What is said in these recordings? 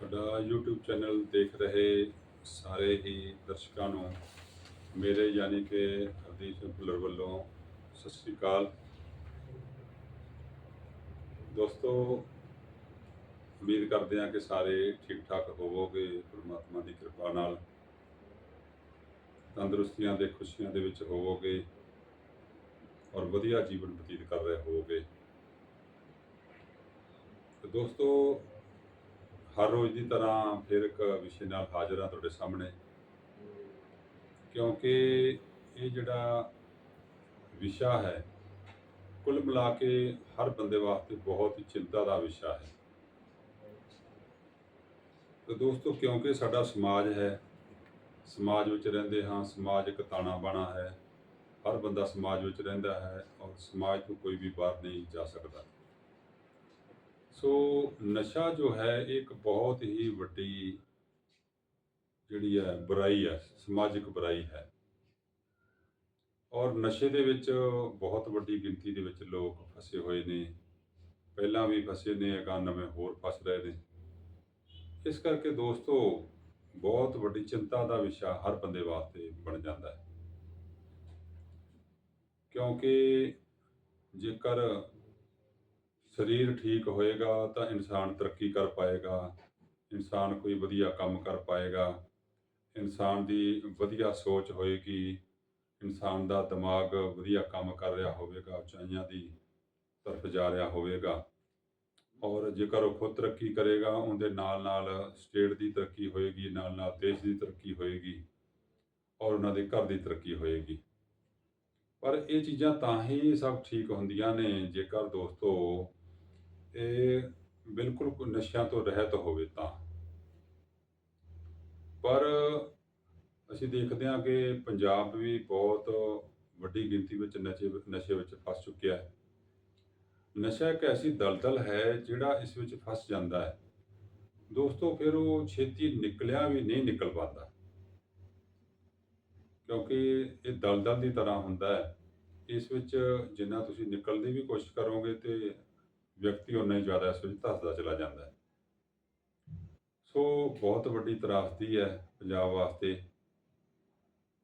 ਸਾਡਾ YouTube channel ਦੇਖ ਰਹੇ ਸਾਰੇ ਹੀ ਦਰਸ਼ਕਾਂ ਨੂੰ, ਮੇਰੇ ਯਾਨੀ ਕਿ ਹਰਦੀਪ ਸਿੰਘ ਭੁੱਲਰ ਵੱਲੋਂ ਸਤਿ ਸ੍ਰੀ ਅਕਾਲ। ਦੋਸਤੋ, ਉਮੀਦ ਕਰਦੇ ਹਾਂ ਕਿ ਸਾਰੇ ਠੀਕ ਠਾਕ ਹੋਵੋਗੇ, ਪ੍ਰਮਾਤਮਾ ਦੀ ਕਿਰਪਾ ਨਾਲ। ਤੰਦਰੁਸਤੀਆਂ ਦੇ, ਖੁਸ਼ੀਆਂ ਦੇ ਵਿੱਚ ਹੋਵੋਗੇ ਔਰ ਵਧੀਆ ਜੀਵਨ ਬਤੀਤ ਕਰ ਰਹੇ ਹੋਵੋਗੇ। ਦੋਸਤੋ ਹਰ ਰੋਜ਼ ਦੀ ਤਰ੍ਹਾਂ ਫਿਰ ਇੱਕ ਵਿਸ਼ੇ ਨਾਲ ਹਾਜ਼ਰ ਹਾਂ ਤੁਹਾਡੇ ਸਾਹਮਣੇ। ਕਿਉਂਕਿ ਇਹ ਜਿਹੜਾ ਵਿਸ਼ਾ ਹੈ, ਕੁੱਲ ਮਿਲਾ ਕੇ ਹਰ ਬੰਦੇ ਵਾਸਤੇ ਬਹੁਤ ਚਿੰਤਾ ਦਾ ਵਿਸ਼ਾ ਹੈ। ਤੇ ਦੋਸਤੋ, ਕਿਉਂਕਿ ਸਾਡਾ ਸਮਾਜ ਹੈ, ਸਮਾਜ ਵਿੱਚ ਰਹਿੰਦੇ ਹਾਂ, ਸਮਾਜ ਇੱਕ ਤਾਣਾ ਬਾਣਾ ਹੈ, ਹਰ ਬੰਦਾ ਸਮਾਜ ਵਿੱਚ ਰਹਿੰਦਾ ਹੈ ਔਰ ਸਮਾਜ ਤੋਂ ਕੋਈ ਵੀ ਬਾਹਰ ਨਹੀਂ ਜਾ ਸਕਦਾ। ਸੋ ਨਸ਼ਾ ਜੋ ਹੈ ਇਹ ਇੱਕ ਬਹੁਤ ਹੀ ਵੱਡੀ ਜਿਹੜੀ ਹੈ, ਬੁਰਾਈ ਹੈ, ਸਮਾਜਿਕ ਬੁਰਾਈ ਹੈ। ਔਰ ਨਸ਼ੇ ਦੇ ਵਿੱਚ ਬਹੁਤ ਵੱਡੀ ਗਿਣਤੀ ਦੇ ਵਿੱਚ ਲੋਕ ਫਸੇ ਹੋਏ ਨੇ। ਪਹਿਲਾਂ ਵੀ ਫਸੇ ਨੇ, ਅਗਾਂਹ ਨਵੇਂ ਹੋਰ ਫਸ ਰਹੇ ਨੇ। ਇਸ ਕਰਕੇ ਦੋਸਤੋ, ਬਹੁਤ ਵੱਡੀ ਚਿੰਤਾ ਦਾ ਵਿਸ਼ਾ ਹਰ ਬੰਦੇ ਵਾਸਤੇ ਬਣ ਜਾਂਦਾ ਹੈ। ਕਿਉਂਕਿ ਜੇਕਰ ਸਰੀਰ ਠੀਕ ਹੋਏਗਾ ਤਾਂ ਇਨਸਾਨ ਤਰੱਕੀ ਕਰ ਪਾਏਗਾ, ਇਨਸਾਨ ਕੋਈ ਵਧੀਆ ਕੰਮ ਕਰ ਪਾਏਗਾ, ਇਨਸਾਨ ਦੀ ਵਧੀਆ ਸੋਚ ਹੋਏਗੀ, ਇਨਸਾਨ ਦਾ ਦਿਮਾਗ ਵਧੀਆ ਕੰਮ ਕਰ ਰਿਹਾ ਹੋਵੇਗਾ, ਉਚਾਈਆਂ ਦੀ ਤਰਫ ਜਾ ਰਿਹਾ ਹੋਵੇਗਾ। ਔਰ ਜੇਕਰ ਉਹ ਖੁਦ ਤਰੱਕੀ ਕਰੇਗਾ, ਉਹਦੇ ਨਾਲ ਨਾਲ ਸਟੇਟ ਦੀ ਤਰੱਕੀ ਹੋਏਗੀ, ਨਾਲ ਨਾਲ ਦੇਸ਼ ਦੀ ਤਰੱਕੀ ਹੋਏਗੀ, ਔਰ ਉਹਨਾਂ ਦੇ ਘਰ ਦੀ ਤਰੱਕੀ ਹੋਏਗੀ। ਪਰ ਇਹ ਚੀਜ਼ਾਂ ਤਾਂ ਹੀ ਸਭ ਠੀਕ ਹੁੰਦੀਆਂ ਨੇ, ਜੇਕਰ ਦੋਸਤੋ ਇਹ ਬਿਲਕੁਲ ਕੋਈ ਨਸ਼ਿਆਂ ਤੋਂ ਰਹਿਤ ਹੋਵੇ ਤਾਂ। ਪਰ ਅਸੀਂ ਦੇਖਦੇ ਹਾਂ ਕਿ ਪੰਜਾਬ ਵੀ ਬਹੁਤ ਵੱਡੀ ਗਿਣਤੀ ਵਿੱਚ ਨਸ਼ੇ ਨਸ਼ੇ ਵਿੱਚ ਫਸ ਚੁੱਕਿਆ ਹੈ। ਨਸ਼ਾ ਇੱਕ ਐਸੀ ਦਲਦਲ ਹੈ ਜਿਹੜਾ ਇਸ ਵਿੱਚ ਫਸ ਜਾਂਦਾ ਹੈ। ਦੋਸਤੋ, ਫਿਰ ਉਹ ਛੇਤੀ ਨਿਕਲਿਆ ਵੀ ਨਹੀਂ, ਨਿਕਲ ਪਾਉਂਦਾ। ਕਿਉਂਕਿ ਇਹ ਦਲਦਲ ਦੀ ਤਰ੍ਹਾਂ ਹੁੰਦਾ ਹੈ। ਇਸ ਵਿੱਚ ਜਿੰਨਾ ਤੁਸੀਂ ਨਿਕਲਣ ਦੀ ਵੀ ਕੋਸ਼ਿਸ਼ ਕਰੋਗੇ ਤੇ ਵਿਅਕਤੀ ਉਨਾ ਜ਼ਿਆਦਾ ਇਸ ਵਿੱਚ ਧੱਸਦਾ ਚਲਾ ਜਾਂਦਾ ਹੈ। ਸੋ ਬਹੁਤ ਵੱਡੀ ਤਰਾਸਦੀ ਹੈ ਪੰਜਾਬ ਵਾਸਤੇ।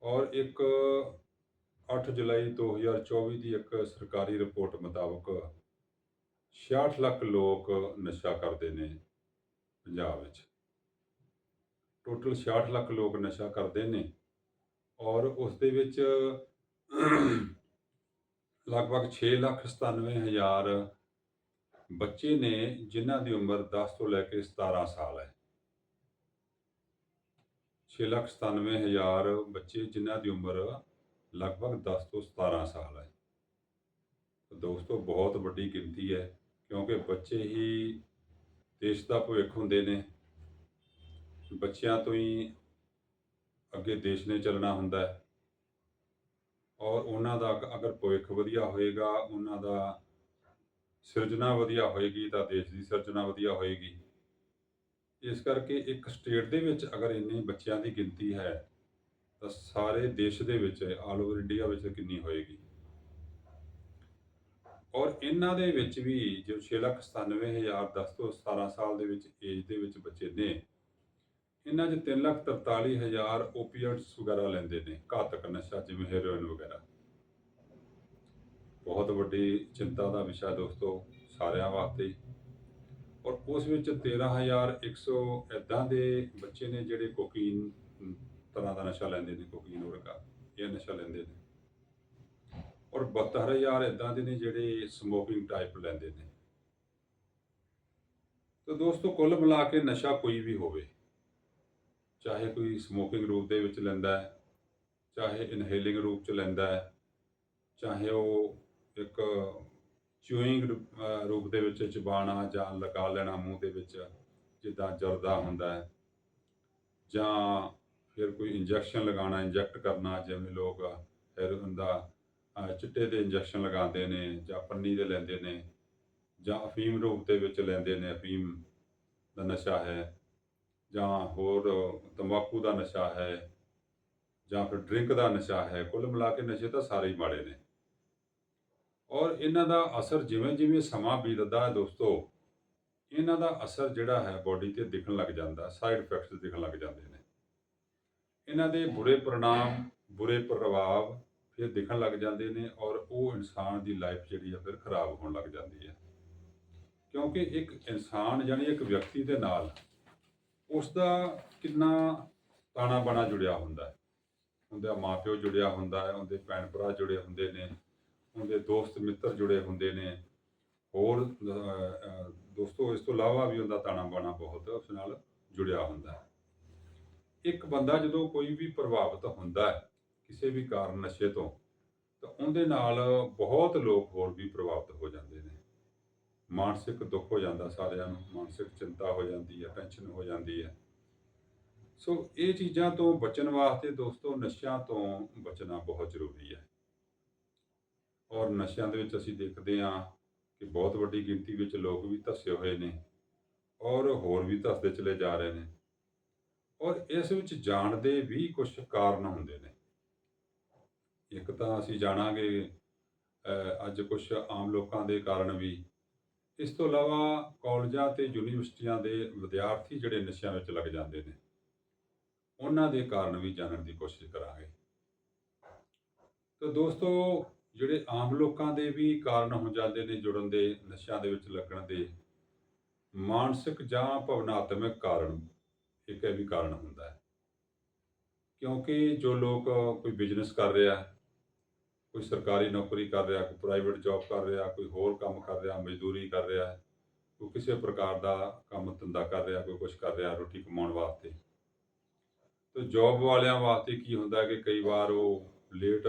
ਔਰ ਇੱਕ 8 ਜੁਲਾਈ 2024 ਦੀ ਇੱਕ ਸਰਕਾਰੀ ਰਿਪੋਰਟ ਮੁਤਾਬਕ 66 ਲੱਖ ਲੋਕ ਨਸ਼ਾ ਕਰਦੇ ਨੇ ਪੰਜਾਬ ਵਿੱਚ। ਟੋਟਲ 66 ਲੱਖ ਲੋਕ ਨਸ਼ਾ ਕਰਦੇ ਨੇ ਔਰ ਉਸ ਦੇ ਵਿੱਚ ਲਗਭਗ 6 ਲੱਖ 97 ਹਜ਼ਾਰ ਬੱਚੇ ਨੇ ਜਿਨ੍ਹਾਂ ਦੀ ਉਮਰ 10 ਤੋਂ ਲੈ ਕੇ 17 ਸਾਲ ਹੈ। 6 ਲੱਖ 97 ਹਜ਼ਾਰ ਬੱਚੇ ਜਿਨ੍ਹਾਂ ਦੀ ਉਮਰ ਲਗਭਗ 10 ਤੋਂ 17 ਸਾਲ ਹੈ। ਦੋਸਤੋ, ਬਹੁਤ ਵੱਡੀ ਗਿਣਤੀ ਹੈ, ਕਿਉਂਕਿ ਬੱਚੇ ਹੀ ਦੇਸ਼ ਦਾ ਭਵਿੱਖ ਹੁੰਦੇ ਨੇ। ਬੱਚਿਆਂ ਤੋਂ ਹੀ ਅੱਗੇ ਦੇਸ਼ ਨੇ ਚੱਲਣਾ ਹੁੰਦਾ ਹੈ। ਔਰ ਉਹਨਾਂ ਦਾ ਅਗ- ਅਗਰ ਭਵਿੱਖ ਵਧੀਆ ਹੋਏਗਾ, ਉਹਨਾਂ ਦਾ ਸਿਰਜਣਾ ਵਧੀਆ ਹੋਏਗੀ ਤਾਂ ਦੇਸ਼ ਦੀ ਸਿਰਜਣਾ ਵਧੀਆ ਹੋਏਗੀ। ਇਸ ਕਰਕੇ ਇੱਕ ਸਟੇਟ ਦੇ ਵਿੱਚ ਅਗਰ ਇੰਨੇ ਬੱਚਿਆਂ ਦੀ ਗਿਣਤੀ ਹੈ ਤਾਂ ਸਾਰੇ ਦੇਸ਼ ਦੇ ਵਿੱਚ ਆਲ ਓਵਰ ਇੰਡੀਆ ਵਿੱਚ ਕਿੰਨੀ ਹੋਏਗੀ। ਔਰ ਇਹਨਾਂ ਦੇ ਵਿੱਚ ਵੀ ਜੋ 6,97,000 10 ਤੋਂ 17 ਸਾਲ ਦੇ ਵਿੱਚ ਏਜ ਦੇ ਵਿੱਚ ਬੱਚੇ ਨੇ ਇਹਨਾਂ 'ਚ 3,43,000 ਓਪੀਐਟਸ ਵਗੈਰਾ ਲੈਂਦੇ ਨੇ ਘਾਤਕ ਨਸ਼ਾ ਜਿਵੇਂ ਹੈਰੋਇਨ ਵਗੈਰਾ। ਬਹੁਤ ਵੱਡੀ ਚਿੰਤਾ ਦਾ ਵਿਸ਼ਾ ਦੋਸਤੋ, ਸਾਰਿਆਂ ਵਾਸਤੇ। ਔਰ ਉਸ ਵਿੱਚ 13100 ਇਦਾਂ ਦੇ ਬੱਚੇ ਨੇ ਜਿਹੜੇ ਕੋਕੀਨ ਤਰ੍ਹਾਂ ਦਾ ਨਸ਼ਾ ਲੈਂਦੇ ਨੇ, ਕੋਕੀਨ ਵਰਗਾ ਇਹ ਨਸ਼ਾ ਲੈਂਦੇ ਨੇ। ਔਰ 72000 ਇਦਾਂ ਦੇ ਨੇ ਜਿਹੜੇ ਸਮੋਕਿੰਗ ਟਾਈਪ ਲੈਂਦੇ ਨੇ। ਤਾਂ ਦੋਸਤੋ, ਕੁੱਲ ਮਿਲਾ ਕੇ ਨਸ਼ਾ ਕੋਈ ਵੀ ਹੋਵੇ, ਚਾਹੇ ਕੋਈ ਸਮੋਕਿੰਗ ਰੂਪ ਦੇ ਵਿੱਚ ਲੈਂਦਾ ਹੈ, ਚਾਹੇ ਇਨਹੇਲਿੰਗ ਰੂਪ ਚ ਲੈਂਦਾ ਹੈ, ਚਾਹੇ ਉਹ ਇੱਕ ਚੂਇੰਗ ਰੂਪ ਦੇ ਵਿੱਚ ਚਬਾਣਾ ਜਾਂ ਲਗਾ ਲੈਣਾ ਮੂੰਹ ਦੇ ਵਿੱਚ ਜਿੱਦਾਂ ਜਰਦਾ ਹੁੰਦਾ ਹੈ। ਜਾਂ ਫਿਰ ਕੋਈ ਇੰਜੈਕਸ਼ਨ ਲਗਾਉਣਾ, ਇੰਜੈਕਟ ਕਰਨਾ, ਜਿਵੇਂ ਲੋਕ ਹੈਰੋਇਨ ਦਾ ਚਿੱਟੇ ਦੇ ਇੰਜੈਕਸ਼ਨ ਲਗਾਉਂਦੇ ਨੇ ਜਾਂ ਪੰਨੀ ਦੇ ਲੈਂਦੇ ਨੇ ਜਾਂ ਅਫੀਮ ਰੂਪ ਦੇ ਵਿੱਚ ਲੈਂਦੇ ਨੇ, ਅਫੀਮ ਦਾ ਨਸ਼ਾ ਹੈ। ਜਾਂ ਹੋਰ ਤੰਬਾਕੂ ਦਾ ਨਸ਼ਾ ਹੈ ਜਾਂ ਫਿਰ ਡਰਿੰਕ ਦਾ ਨਸ਼ਾ ਹੈ, ਕੁੱਲ ਮਿਲਾ ਕੇ ਨਸ਼ੇ ਤਾਂ ਸਾਰੇ ਹੀ ਮਾੜੇ ਨੇ। ਔਰ ਇਹਨਾਂ ਦਾ ਅਸਰ ਜਿਵੇਂ ਜਿਵੇਂ ਸਮਾਂ ਬੀਤਦਾ ਹੈ ਦੋਸਤੋ, ਇਹਨਾਂ ਦਾ ਅਸਰ ਜਿਹੜਾ ਹੈ ਬਾਡੀ ਤੇ ਦਿਖਣ ਲੱਗ ਜਾਂਦਾ ਸਾਈਡ ਇਫੈਕਟਸ ਦਿਖਣ ਲੱਗ ਜਾਂਦੇ ਨੇ। ਇਹਨਾਂ ਦੇ ਬੁਰੇ ਪ੍ਰਣਾਮ, ਬੁਰੇ ਪ੍ਰਭਾਵ ਫਿਰ ਦਿਖਣ ਲੱਗ ਜਾਂਦੇ ਨੇ ਔਰ ਉਹ ਇਨਸਾਨ ਦੀ ਲਾਈਫ ਜਿਹੜੀ ਹੈ ਫਿਰ ਖਰਾਬ ਹੋਣ ਲੱਗ ਜਾਂਦੀ ਹੈ। ਕਿਉਂਕਿ ਇੱਕ ਇਨਸਾਨ ਜਾਨੀ ਇੱਕ ਵਿਅਕਤੀ ਦੇ ਨਾਲ ਉਸ ਦਾ ਕਿੰਨਾ ਤਾਣਾ ਬਣਾ ਜੁੜਿਆ ਹੁੰਦਾ ਹੈ। ਉਹਦਾ ਮਾਪਿਓ ਜੁੜਿਆ ਹੁੰਦਾ ਹੈ, ਉਹਦੇ ਭੈਣ ਭਰਾ ਜੁੜੇ ਹੁੰਦੇ ਨੇ ਉਹਦੇ ਦੋਸਤ ਮਿੱਤਰ ਜੁੜੇ ਹੁੰਦੇ ਨੇ। ਹੋਰ ਦੋਸਤੋ, ਇਸ ਤੋਂ ਇਲਾਵਾ ਵੀ ਉਹਦਾ ਤਾਣਾ ਬਾਣਾ ਬਹੁਤ ਉਸ ਨਾਲ ਜੁੜਿਆ ਹੁੰਦਾ ਹੈ। ਇੱਕ ਬੰਦਾ ਜਦੋਂ ਕੋਈ ਵੀ ਪ੍ਰਭਾਵਿਤ ਹੁੰਦਾ ਹੈ ਕਿਸੇ ਵੀ ਕਾਰਨ ਨਸ਼ੇ ਤੋਂ, ਤਾਂ ਉਹਦੇ ਨਾਲ ਬਹੁਤ ਲੋਕ ਹੋਰ ਵੀ ਪ੍ਰਭਾਵਿਤ ਹੋ ਜਾਂਦੇ ਨੇ। ਮਾਨਸਿਕ ਦੁੱਖ ਹੋ ਜਾਂਦਾ ਸਾਰਿਆਂ ਨੂੰ, ਮਾਨਸਿਕ ਚਿੰਤਾ ਹੋ ਜਾਂਦੀ ਹੈ ਟੈਨਸ਼ਨ ਹੋ ਜਾਂਦੀ ਹੈ। ਸੋ ਇਹ ਚੀਜ਼ਾਂ ਤੋਂ ਬਚਣ ਵਾਸਤੇ ਦੋਸਤੋ, ਨਸ਼ਿਆਂ ਤੋਂ ਬਚਣਾ ਬਹੁਤ ਜ਼ਰੂਰੀ ਹੈ। ਔਰ ਨਸ਼ਿਆਂ ਦੇ ਵਿੱਚ ਅਸੀਂ ਦੇਖਦੇ ਹਾਂ ਕਿ ਬਹੁਤ ਵੱਡੀ ਗਿਣਤੀ ਵਿੱਚ ਲੋਕ ਵੀ ਧਸੇ ਹੋਏ ਨੇ ਔਰ ਹੋਰ ਵੀ ਧੱਸਦੇ ਚਲੇ ਜਾ ਰਹੇ ਨੇ। ਔਰ ਇਸ ਵਿੱਚ ਜਾਣ ਦੇ ਵੀ ਕੁਝ ਕਾਰਨ ਹੁੰਦੇ ਨੇ। ਇੱਕ ਤਾਂ ਅਸੀਂ ਜਾਣਾਂਗੇ ਅੱਜ ਕੁਝ ਆਮ ਲੋਕਾਂ ਦੇ ਕਾਰਨ ਵੀ। ਇਸ ਤੋਂ ਇਲਾਵਾ ਕਾਲਜਾਂ ਤੇ ਯੂਨੀਵਰਸਿਟੀਆਂ ਦੇ ਵਿਦਿਆਰਥੀ ਜਿਹੜੇ ਨਸ਼ਿਆਂ ਵਿੱਚ ਲੱਗ ਜਾਂਦੇ ਨੇ, ਉਹਨਾਂ ਦੇ ਕਾਰਨ ਵੀ ਜਾਣਨ ਦੀ ਕੋਸ਼ਿਸ਼ ਕਰਾਂਗੇ। ਤਾਂ ਦੋਸਤੋ ਜਿਹੜੇ ਆਮ ਲੋਕਾਂ ਦੇ ਵੀ ਕਾਰਨ ਹੋ ਜਾਂਦੇ ਨੇ ਜੁੜਨ ਦੇ, ਨਸ਼ਿਆਂ ਦੇ ਵਿੱਚ ਲੱਗਣ ਦੇ, ਮਾਨਸਿਕ ਜਾਂ ਭਾਵਨਾਤਮਕ ਕਾਰਨ, ਇੱਕ ਇਹ ਵੀ ਕਾਰਨ ਹੁੰਦਾ ਹੈ। ਕਿਉਂਕਿ ਜੋ ਲੋਕ ਕੋਈ ਬਿਜ਼ਨਸ ਕਰ ਰਿਹਾ, ਕੋਈ ਸਰਕਾਰੀ ਨੌਕਰੀ ਕਰ ਰਿਹਾ, ਕੋਈ ਪ੍ਰਾਈਵੇਟ ਜੌਬ ਕਰ ਰਿਹਾ, ਕੋਈ ਹੋਰ ਕੰਮ ਕਰ ਰਿਹਾ, ਮਜ਼ਦੂਰੀ ਕਰ ਰਿਹਾ, ਕੋਈ ਕਿਸੇ ਪ੍ਰਕਾਰ ਦਾ ਕੰਮ ਧੰਦਾ ਕਰ ਰਿਹਾ, ਕੋਈ ਕੁਝ ਕਰ ਰਿਹਾ, ਰੋਟੀ ਕਮਾਉਣ ਵਾਸਤੇ। ਤੇ ਜੌਬ ਵਾਲਿਆਂ ਵਾਸਤੇ ਕੀ ਹੁੰਦਾ ਕਿ ਕਈ ਵਾਰ ਉਹ ਲੇਟ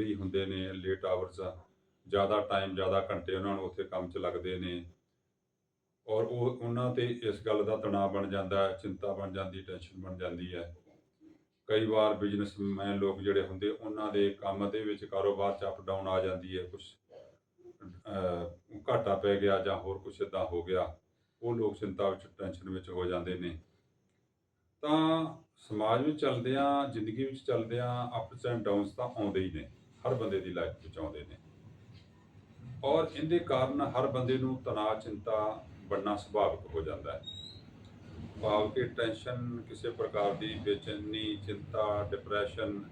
ਫ੍ਰੀ ਹੁੰਦੇ ਨੇ ਲੇਟ ਆਵਰਸ ਜ਼ਿਆਦਾ ਟਾਈਮ ਜ਼ਿਆਦਾ ਘੰਟੇ ਉਹਨਾਂ ਨੂੰ ਉੱਥੇ ਕੰਮ 'ਚ ਲੱਗਦੇ ਨੇ। ਔਰ ਉਹ, ਉਹਨਾਂ ਤੇ ਇਸ ਗੱਲ ਦਾ ਤਣਾਅ ਬਣ ਜਾਂਦਾ ਹੈ, ਚਿੰਤਾ ਬਣ ਜਾਂਦੀ ਟੈਨਸ਼ਨ ਬਣ ਜਾਂਦੀ ਹੈ। ਕਈ ਵਾਰ ਬਿਜ਼ਨਸਮੈਨ ਲੋਕ ਜਿਹੜੇ ਹੁੰਦੇ, ਉਹਨਾਂ ਦੇ ਕੰਮ ਦੇ ਵਿੱਚ ਕਾਰੋਬਾਰ 'ਚ ਅਪ ਡਾਊਨ ਆ ਜਾਂਦੀ ਹੈ ਕੁਝ ਘਾਟਾ ਪੈ ਗਿਆ ਜਾਂ ਹੋਰ ਕੁਝ ਇਦਾਂ ਹੋ ਗਿਆ, ਉਹ ਲੋਕ ਚਿੰਤਾ ਵਿੱਚ ਟੈਨਸ਼ਨ ਵਿੱਚ ਹੋ ਜਾਂਦੇ ਨੇ। ਤਾਂ ਸਮਾਜ ਵਿੱਚ ਚੱਲਦਿਆਂ, ਜ਼ਿੰਦਗੀ ਵਿੱਚ ਚੱਲਦਿਆਂ ਅਪਸ ਐਂਡ ਡਾਊਨਸ ਤਾਂ ਆਉਂਦੇ ਹੀ ਨੇ। ਹਰ ਬੰਦੇ ਦੀ ਲਾਈਫ ਵਿੱਚ ਆਉਂਦੇ ਨੇ। ਔਰ ਇਹਦੇ ਕਾਰਨ ਹਰ ਬੰਦੇ ਨੂੰ ਤਣਾਅ, ਚਿੰਤਾ ਬਣਨਾ ਸੁਭਾਵਿਕ ਹੋ ਜਾਂਦਾ ਹੈ। ਭਾਵ ਕਿ ਟੈਨਸ਼ਨ ਕਿਸੇ ਪ੍ਰਕਾਰ ਦੀ ਬੇਚੈਨੀ, ਚਿੰਤਾ, ਡਿਪਰੈਸ਼ਨ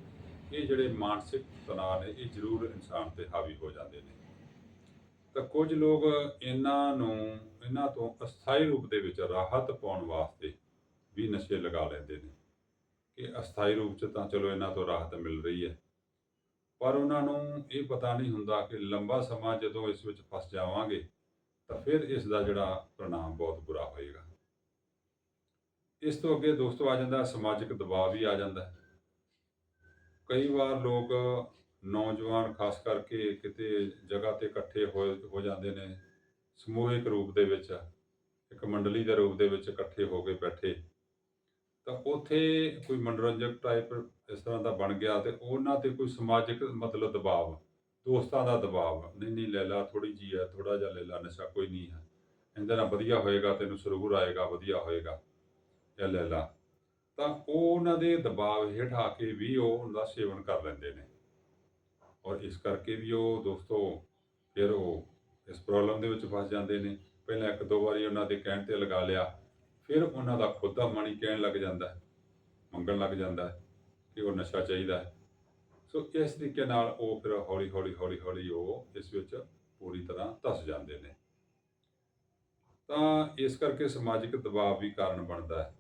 ਇਹ ਜਿਹੜੇ ਮਾਨਸਿਕ ਤਣਾਅ ਨੇ, ਇਹ ਜ਼ਰੂਰ ਇਨਸਾਨ ਤੇ ਹਾਵੀ ਹੋ ਜਾਂਦੇ ਨੇ। ਤਾਂ ਕੁਝ ਲੋਕ ਇਹਨਾਂ ਨੂੰ, ਇਹਨਾਂ ਤੋਂ ਅਸਥਾਈ ਰੂਪ ਦੇ ਵਿੱਚ ਰਾਹਤ ਪਾਉਣ ਵਾਸਤੇ ਵੀ ਨਸ਼ੇ ਲਗਾ ਲੈਂਦੇ ਨੇ। ਕਿ ਅਸਥਾਈ ਰੂਪ 'ਚ ਤਾਂ ਚਲੋ ਇਹਨਾਂ ਤੋਂ ਰਾਹਤ ਮਿਲ ਰਹੀ ਹੈ। ਪਰ ਉਹਨਾਂ ਨੂੰ ਇਹ ਪਤਾ ਨਹੀਂ ਹੁੰਦਾ ਕਿ ਲੰਬਾ ਸਮਾਂ ਜਦੋਂ ਇਸ ਵਿੱਚ ਫਸ ਜਾਵਾਂਗੇ, ਤਾਂ ਫਿਰ ਇਸ ਦਾ ਜਿਹੜਾ ਪ੍ਰਣਾਮ ਬਹੁਤ ਬੁਰਾ ਹੋਏਗਾ। ਇਸ ਤੋਂ ਅੱਗੇ ਦੋਸਤੋ ਆ ਜਾਂਦਾ, ਸਮਾਜਿਕ ਦਬਾਅ ਵੀ ਆ ਜਾਂਦਾ ਹੈ। ਕਈ ਵਾਰ ਲੋਕ ਨੌਜਵਾਨ ਖਾਸ ਕਰਕੇ ਕਿਤੇ ਜਗ੍ਹਾ ਤੇ ਇਕੱਠੇ ਹੋ ਹੋ ਜਾਂਦੇ ਨੇ, ਸਮੂਹਿਕ ਰੂਪ ਦੇ ਵਿੱਚ, ਇੱਕ ਮੰਡਲੀ ਦੇ ਰੂਪ ਦੇ ਵਿੱਚ ਇਕੱਠੇ ਹੋ ਕੇ ਬੈਠੇ। ਤਾਂ ਉੱਥੇ ਕੋਈ ਮਨੋਰੰਜਕ ਟਾਈਪ ਇਸ ਤਰ੍ਹਾਂ ਦਾ ਬਣ ਗਿਆ ਤੇ ਉਹਨਾਂ ਤੇ ਕੋਈ ਸਮਾਜਿਕ ਮਤਲਬ ਦਬਾਅ ਦੋਸਤਾਂ ਦਾ ਦਬਾਅ ਨਹੀਂ ਨਹੀਂ ਲੈ ਲਾ ਥੋੜੀ ਜੀ ਹੈ ਥੋੜਾ ਜਿਹਾ ਲੈ ਲਾ, ਨਸ਼ਾ ਕੋਈ ਨਹੀਂ ਹੈ। ਇਹਦੇ ਨਾਲ ਵਧੀਆ ਹੋਏਗਾ, ਤੈਨੂੰ ਸਰੂਰ ਆਏਗਾ, ਵਧੀਆ ਹੋਏਗਾ ਜਾਂ ਲੈ ਲਾ। ਤਾਂ ਉਹ ਉਹਨਾਂ ਦੇ ਦਬਾਅ ਹੇਠ ਆ ਕੇ ਵੀ ਉਹ ਉਹਦਾ ਸੇਵਨ ਕਰ ਲੈਂਦੇ ਨੇ। ਔਰ ਇਸ ਕਰਕੇ ਵੀ ਉਹ ਦੋਸਤੋ ਫਿਰ ਉਹ ਇਸ ਪ੍ਰੋਬਲਮ ਦੇ ਵਿੱਚ ਫਸ ਜਾਂਦੇ ਨੇ। ਪਹਿਲਾਂ ਇੱਕ ਦੋ ਵਾਰੀ ਉਹਨਾਂ ਦੇ ਕਹਿਣ ਤੇ ਲਗਾ ਲਿਆ, ਫਿਰ ਉਹਨਾਂ ਦਾ ਖੁਦ ਦਾ ਮਨ ਹੀ ਕਹਿਣ ਲੱਗ ਜਾਂਦਾ, ਮੰਗਣ ਲੱਗ ਜਾਂਦਾ। ਕਿ ਉਹ ਨਸ਼ਾ ਚਾਹੀਦਾ ਹੈ। ਸੋ ਇਸ ਤਰੀਕੇ ਨਾਲ ਉਹ ਫਿਰ ਹੌਲੀ ਹੌਲੀ ਹੌਲੀ ਹੌਲੀ ਉਹ ਇਸ ਵਿੱਚ ਪੂਰੀ ਤਰ੍ਹਾਂ ਧਸ ਜਾਂਦੇ ਨੇ। ਤਾਂ ਇਸ ਕਰਕੇ ਸਮਾਜਿਕ ਦਬਾਅ ਵੀ ਕਾਰਨ ਬਣਦਾ ਹੈ।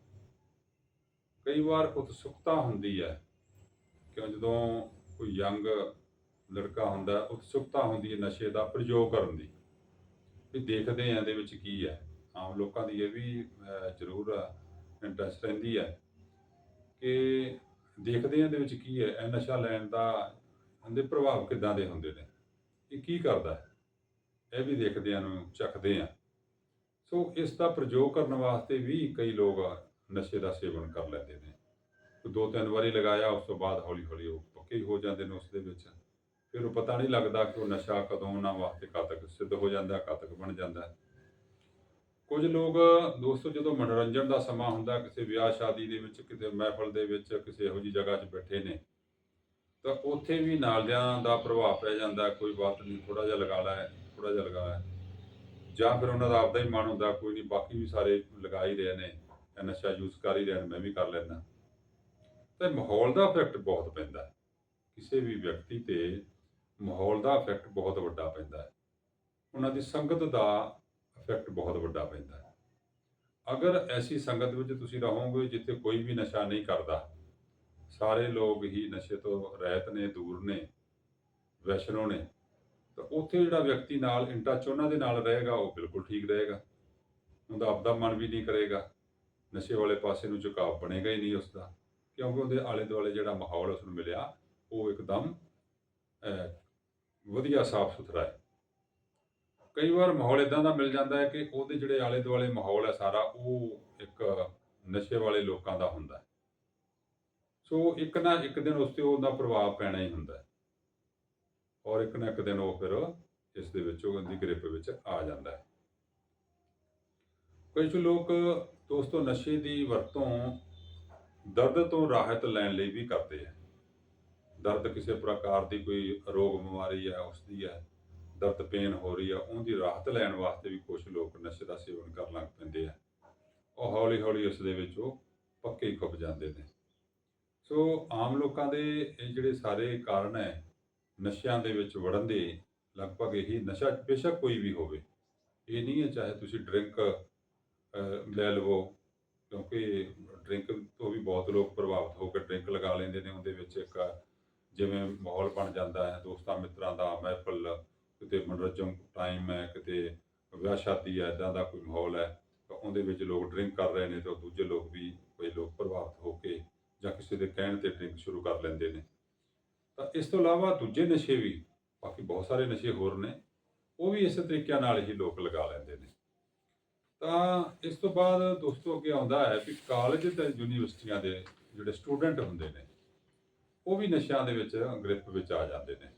ਕਈ ਵਾਰ ਉਤਸੁਕਤਾ ਹੁੰਦੀ ਹੈ। ਕਿਉਂ? ਜਦੋਂ ਕੋਈ ਯੰਗ ਲੜਕਾ ਹੁੰਦਾ, ਉਤਸੁਕਤਾ ਹੁੰਦੀ ਹੈ ਨਸ਼ੇ ਦਾ ਪ੍ਰਯੋਗ ਕਰਨ ਦੀ। ਵੀ ਦੇਖਦੇ ਆ ਇਹਦੇ ਵਿੱਚ ਕੀ ਹੈ। ਆਮ ਲੋਕਾਂ ਦੀ ਇਹ ਵੀ ਜ਼ਰੂਰ ਇੰਟਰਸਟ ਰਹਿੰਦੀ ਹੈ ਕਿ ਦੇਖਦੇ ਆ ਇਹਦੇ ਵਿੱਚ ਕੀ ਹੈ, ਇਹ ਨਸ਼ਾ ਲੈਣ ਦਾ ਇਹਦੇ ਪ੍ਰਭਾਵ ਕਿੱਦਾਂ ਦੇ ਹੁੰਦੇ ਨੇ, ਇਹ ਕੀ ਕਰਦਾ ਹੈ, ਇਹ ਵੀ ਦੇਖਦੇ ਆ ਨੂੰ ਚੱਕਦੇ ਆ ਸੋ ਇਸ ਦਾ ਪ੍ਰਯੋਗ ਕਰਨ ਵਾਸਤੇ ਵੀ ਕਈ ਲੋਕ ਨਸ਼ੇ ਦਾ ਸੇਵਨ ਕਰ ਲੈਂਦੇ ਨੇ। ਦੋ ਤਿੰਨ ਵਾਰੀ ਲਗਾਇਆ, ਉਸ ਤੋਂ ਬਾਅਦ ਹੌਲੀ ਹੌਲੀ ਉਹ ਪੱਕੇ ਹੋ ਜਾਂਦੇ ਨੇ ਉਸ ਦੇ ਵਿੱਚ। ਫਿਰ ਉਹ ਪਤਾ ਨਹੀਂ ਲੱਗਦਾ ਕਿ ਉਹ ਨਸ਼ਾ ਕਦੋਂ ਉਹਨਾਂ ਵਾਸਤੇ ਘਾਤਕ ਸਿੱਧ ਹੋ ਜਾਂਦਾ, ਘਾਤਕ ਬਣ ਜਾਂਦਾ। ਕੁਝ ਲੋਕ ਦੋਸਤੋ, ਜਦੋਂ ਮਨੋਰੰਜਨ ਦਾ ਸਮਾਂ ਹੁੰਦਾ, ਕਿਸੇ ਵਿਆਹ ਸ਼ਾਦੀ ਦੇ ਵਿੱਚ ਕਿਤੇ ਮਹਿਫਲ ਦੇ ਵਿੱਚ, ਕਿਸੇ ਇਹੋ ਜਿਹੀ ਜਗ੍ਹਾ 'ਚ ਬੈਠੇ ਨੇ, ਤਾਂ ਉੱਥੇ ਵੀ ਨਾਲਿਆਂ ਦਾ ਪ੍ਰਭਾਵ ਪੈ ਜਾਂਦਾ, ਕੋਈ ਬਾਤ ਨਹੀਂ ਥੋੜਾ ਜਿਹਾ ਲਗਾ ਲੈ ਥੋੜਾ ਜਿਹਾ ਲਗਾ ਲੈ। ਜਾਂ ਫਿਰ ਉਹਨਾਂ ਦਾ ਆਪਦਾ ਹੀ ਮਨ ਹੁੰਦਾ, ਕੋਈ ਨਹੀਂ ਬਾਕੀ ਵੀ ਸਾਰੇ ਲਗਾ ਹੀ ਰਹੇ ਨੇ ਇਹ ਨਸ਼ਾ ਯੂਜ਼ ਕਰ ਹੀ ਰਹੇ ਨੇ, ਮੈਂ ਵੀ ਕਰ ਲੈਂਦਾ। ਤੇ ਮਾਹੌਲ ਦਾ ਇਫੈਕਟ ਬਹੁਤ ਪੈਂਦਾ। ਹੈ ਕਿਸੇ ਵੀ ਵਿਅਕਤੀ ਤੇ ਮਾਹੌਲ ਦਾ ਇਫੈਕਟ ਬਹੁਤ ਵੱਡਾ ਪੈਂਦਾ। ਹੈ ਉਹਨਾਂ ਦੀ ਸੰਗਤ ਦਾ ਇਫੈਕਟ ਬਹੁਤ ਵੱਡਾ ਪੈਂਦਾ ਹੈ। ਅਗਰ ਐਸੀ ਸੰਗਤ ਵਿੱਚ ਤੁਸੀਂ ਰਹੋਗੇ ਜਿੱਥੇ ਕੋਈ ਵੀ ਨਸ਼ਾ ਨਹੀਂ ਕਰਦਾ, ਸਾਰੇ ਲੋਕ ਹੀ ਨਸ਼ੇ ਤੋਂ ਰਹਿਤ ਨੇ, ਦੂਰ ਨੇ, ਵੈਸ਼ਨੋ ਨੇ, ਤਾਂ ਉੱਥੇ ਜਿਹੜਾ ਵਿਅਕਤੀ ਨਾਲ ਇਨ ਉਹਨਾਂ ਦੇ ਨਾਲ ਰਹੇਗਾ, ਉਹ ਬਿਲਕੁਲ ਠੀਕ ਰਹੇਗਾ। ਉਹਦਾ ਆਪਦਾ ਮਨ ਵੀ ਨਹੀਂ ਕਰੇਗਾ। ਨਸ਼ੇ ਵਾਲੇ ਪਾਸੇ ਨੂੰ ਝੁਕਾਅ ਬਣੇਗਾ ਹੀ ਨਹੀਂ ਉਸਦਾ। ਕਿਉਂਕਿ ਉਹਦੇ ਆਲੇ ਦੁਆਲੇ ਜਿਹੜਾ ਮਾਹੌਲ ਉਸ ਨੂੰ ਮਿਲਿਆ, ਉਹ ਇੱਕਦਮ ਵਧੀਆ ਸਾਫ਼ ਸੁਥਰਾ ਹੈ। ਕਈ ਵਾਰ ਮਾਹੌਲ ਇਦਾਂ ਦਾ ਮਿਲ ਜਾਂਦਾ ਹੈ ਕਿ ਉਹਦੇ ਜਿਹੜੇ ਆਲੇ ਦੁਆਲੇ ਮਾਹੌਲ ਹੈ ਸਾਰਾ, ਉਹ ਇੱਕ ਨਸ਼ੇ ਵਾਲੇ ਲੋਕਾਂ ਦਾ ਹੁੰਦਾ ਸੋ ਇੱਕ ਨਾ ਇੱਕ ਦਿਨ ਉਸ ਤੇ ਉਹਦਾ ਪ੍ਰਭਾਵ ਪੈਣਾ ਹੀ ਹੁੰਦਾ ਹੈ। ਔਰ ਇੱਕ ਨਾ ਇੱਕ ਦਿਨ ਉਹ ਫਿਰ ਇਸ ਦੇ ਵਿੱਚ ਉਹਦੀ ਗ੍ਰਿਪ ਵਿੱਚ ਆ ਜਾਂਦਾ ਹੈ। ਕੁਝ ਲੋਕ ਦੋਸਤੋ, ਨਸ਼ੇ ਦੀ ਵਰਤੋਂ ਦਰਦ ਤੋਂ ਰਾਹਤ ਲੈਣ ਲਈ ਵੀ ਕਰਦੇ ਆ ਦਰਦ ਕਿਸੇ ਪ੍ਰਕਾਰ ਦੀ ਕੋਈ ਰੋਗ ਬਿਮਾਰੀ ਹੈ ਉਸ ਦੀ ਹੈ ਦਰਦ ਪੇਨ ਹੋ ਰਹੀ ਆ, ਉਹਦੀ ਰਾਹਤ ਲੈਣ ਵਾਸਤੇ ਵੀ ਕੁਝ ਲੋਕ ਨਸ਼ੇ ਦਾ ਸੇਵਨ ਕਰਨ ਲੱਗ ਪੈਂਦੇ ਆ। ਉਹ ਹੌਲੀ ਹੌਲੀ ਉਸ ਦੇ ਵਿੱਚ ਉਹ ਪੱਕੇ ਹੀ ਖੁੱਭ ਜਾਂਦੇ ਨੇ। ਸੋ ਆਮ ਲੋਕਾਂ ਦੇ ਇਹ ਜਿਹੜੇ ਸਾਰੇ ਕਾਰਨ ਹੈ, ਨਸ਼ਿਆਂ ਦੇ ਵਿੱਚ ਵੜਨ ਦੇ ਲਗਭਗ ਇਹੀ ਨਸ਼ਾ ਬੇਸ਼ੱਕ ਕੋਈ ਵੀ ਹੋਵੇ, ਇਹ ਨਹੀਂ ਹੈ ਚਾਹੇ ਤੁਸੀਂ ਡਰਿੰਕ ਲੈ ਲਵੋ, ਕਿਉਂਕਿ ਡਰਿੰਕ ਤੋਂ ਵੀ ਬਹੁਤ ਲੋਕ ਪ੍ਰਭਾਵਿਤ ਹੋ ਕੇ ਡਰਿੰਕ ਲਗਾ ਲੈਂਦੇ ਨੇ, ਉਹਦੇ ਵਿੱਚ ਇੱਕ ਜਿਵੇਂ ਮਾਹੌਲ ਬਣ ਜਾਂਦਾ ਹੈ, ਦੋਸਤਾਂ ਮਿੱਤਰਾਂ ਦਾ, ਮਹਿਫਲ ਕਿਤੇ ਮਨੋਰੰਜਨ ਟਾਈਮ ਹੈ, ਕਿਤੇ ਵਿਆਹ ਸ਼ਾਦੀ ਹੈ ਇਦਾਂ ਦਾ ਕੋਈ ਮਾਹੌਲ ਹੈ, ਤਾਂ ਉਹਦੇ ਵਿੱਚ ਲੋਕ ਡਰਿੰਕ ਕਰ ਰਹੇ ਨੇ, ਤਾਂ ਦੂਜੇ ਲੋਕ ਵੀ ਕੋਈ ਲੋਕ ਪ੍ਰਭਾਵਿਤ ਹੋ ਕੇ ਜਾਂ ਕਿਸੇ ਦੇ ਕਹਿਣ ਤੇ ਡਰਿੰਕ ਸ਼ੁਰੂ ਕਰ ਲੈਂਦੇ ਨੇ। ਤਾਂ ਇਸ ਤੋਂ ਇਲਾਵਾ ਦੂਜੇ ਨਸ਼ੇ ਵੀ, ਬਾਕੀ ਬਹੁਤ ਸਾਰੇ ਨਸ਼ੇ ਹੋਰ ਨੇ, ਉਹ ਵੀ ਇਸੇ ਤਰੀਕਿਆਂ ਨਾਲ ਹੀ ਲੋਕ ਲਗਾ ਲੈਂਦੇ ਨੇ। ਤਾਂ ਇਸ ਤੋਂ ਬਾਅਦ ਦੋਸਤੋ ਅੱਗੇ ਆਉਂਦਾ ਹੈ ਕਿ ਕਾਲਜ ਤੇ ਯੂਨੀਵਰਸਿਟੀਆਂ ਦੇ ਜਿਹੜੇ ਸਟੂਡੈਂਟ ਹੁੰਦੇ ਨੇ, ਉਹ ਵੀ ਨਸ਼ਿਆਂ ਦੇ ਵਿੱਚ ਗ੍ਰਿਫ ਵਿੱਚ ਆ ਜਾਂਦੇ ਨੇ।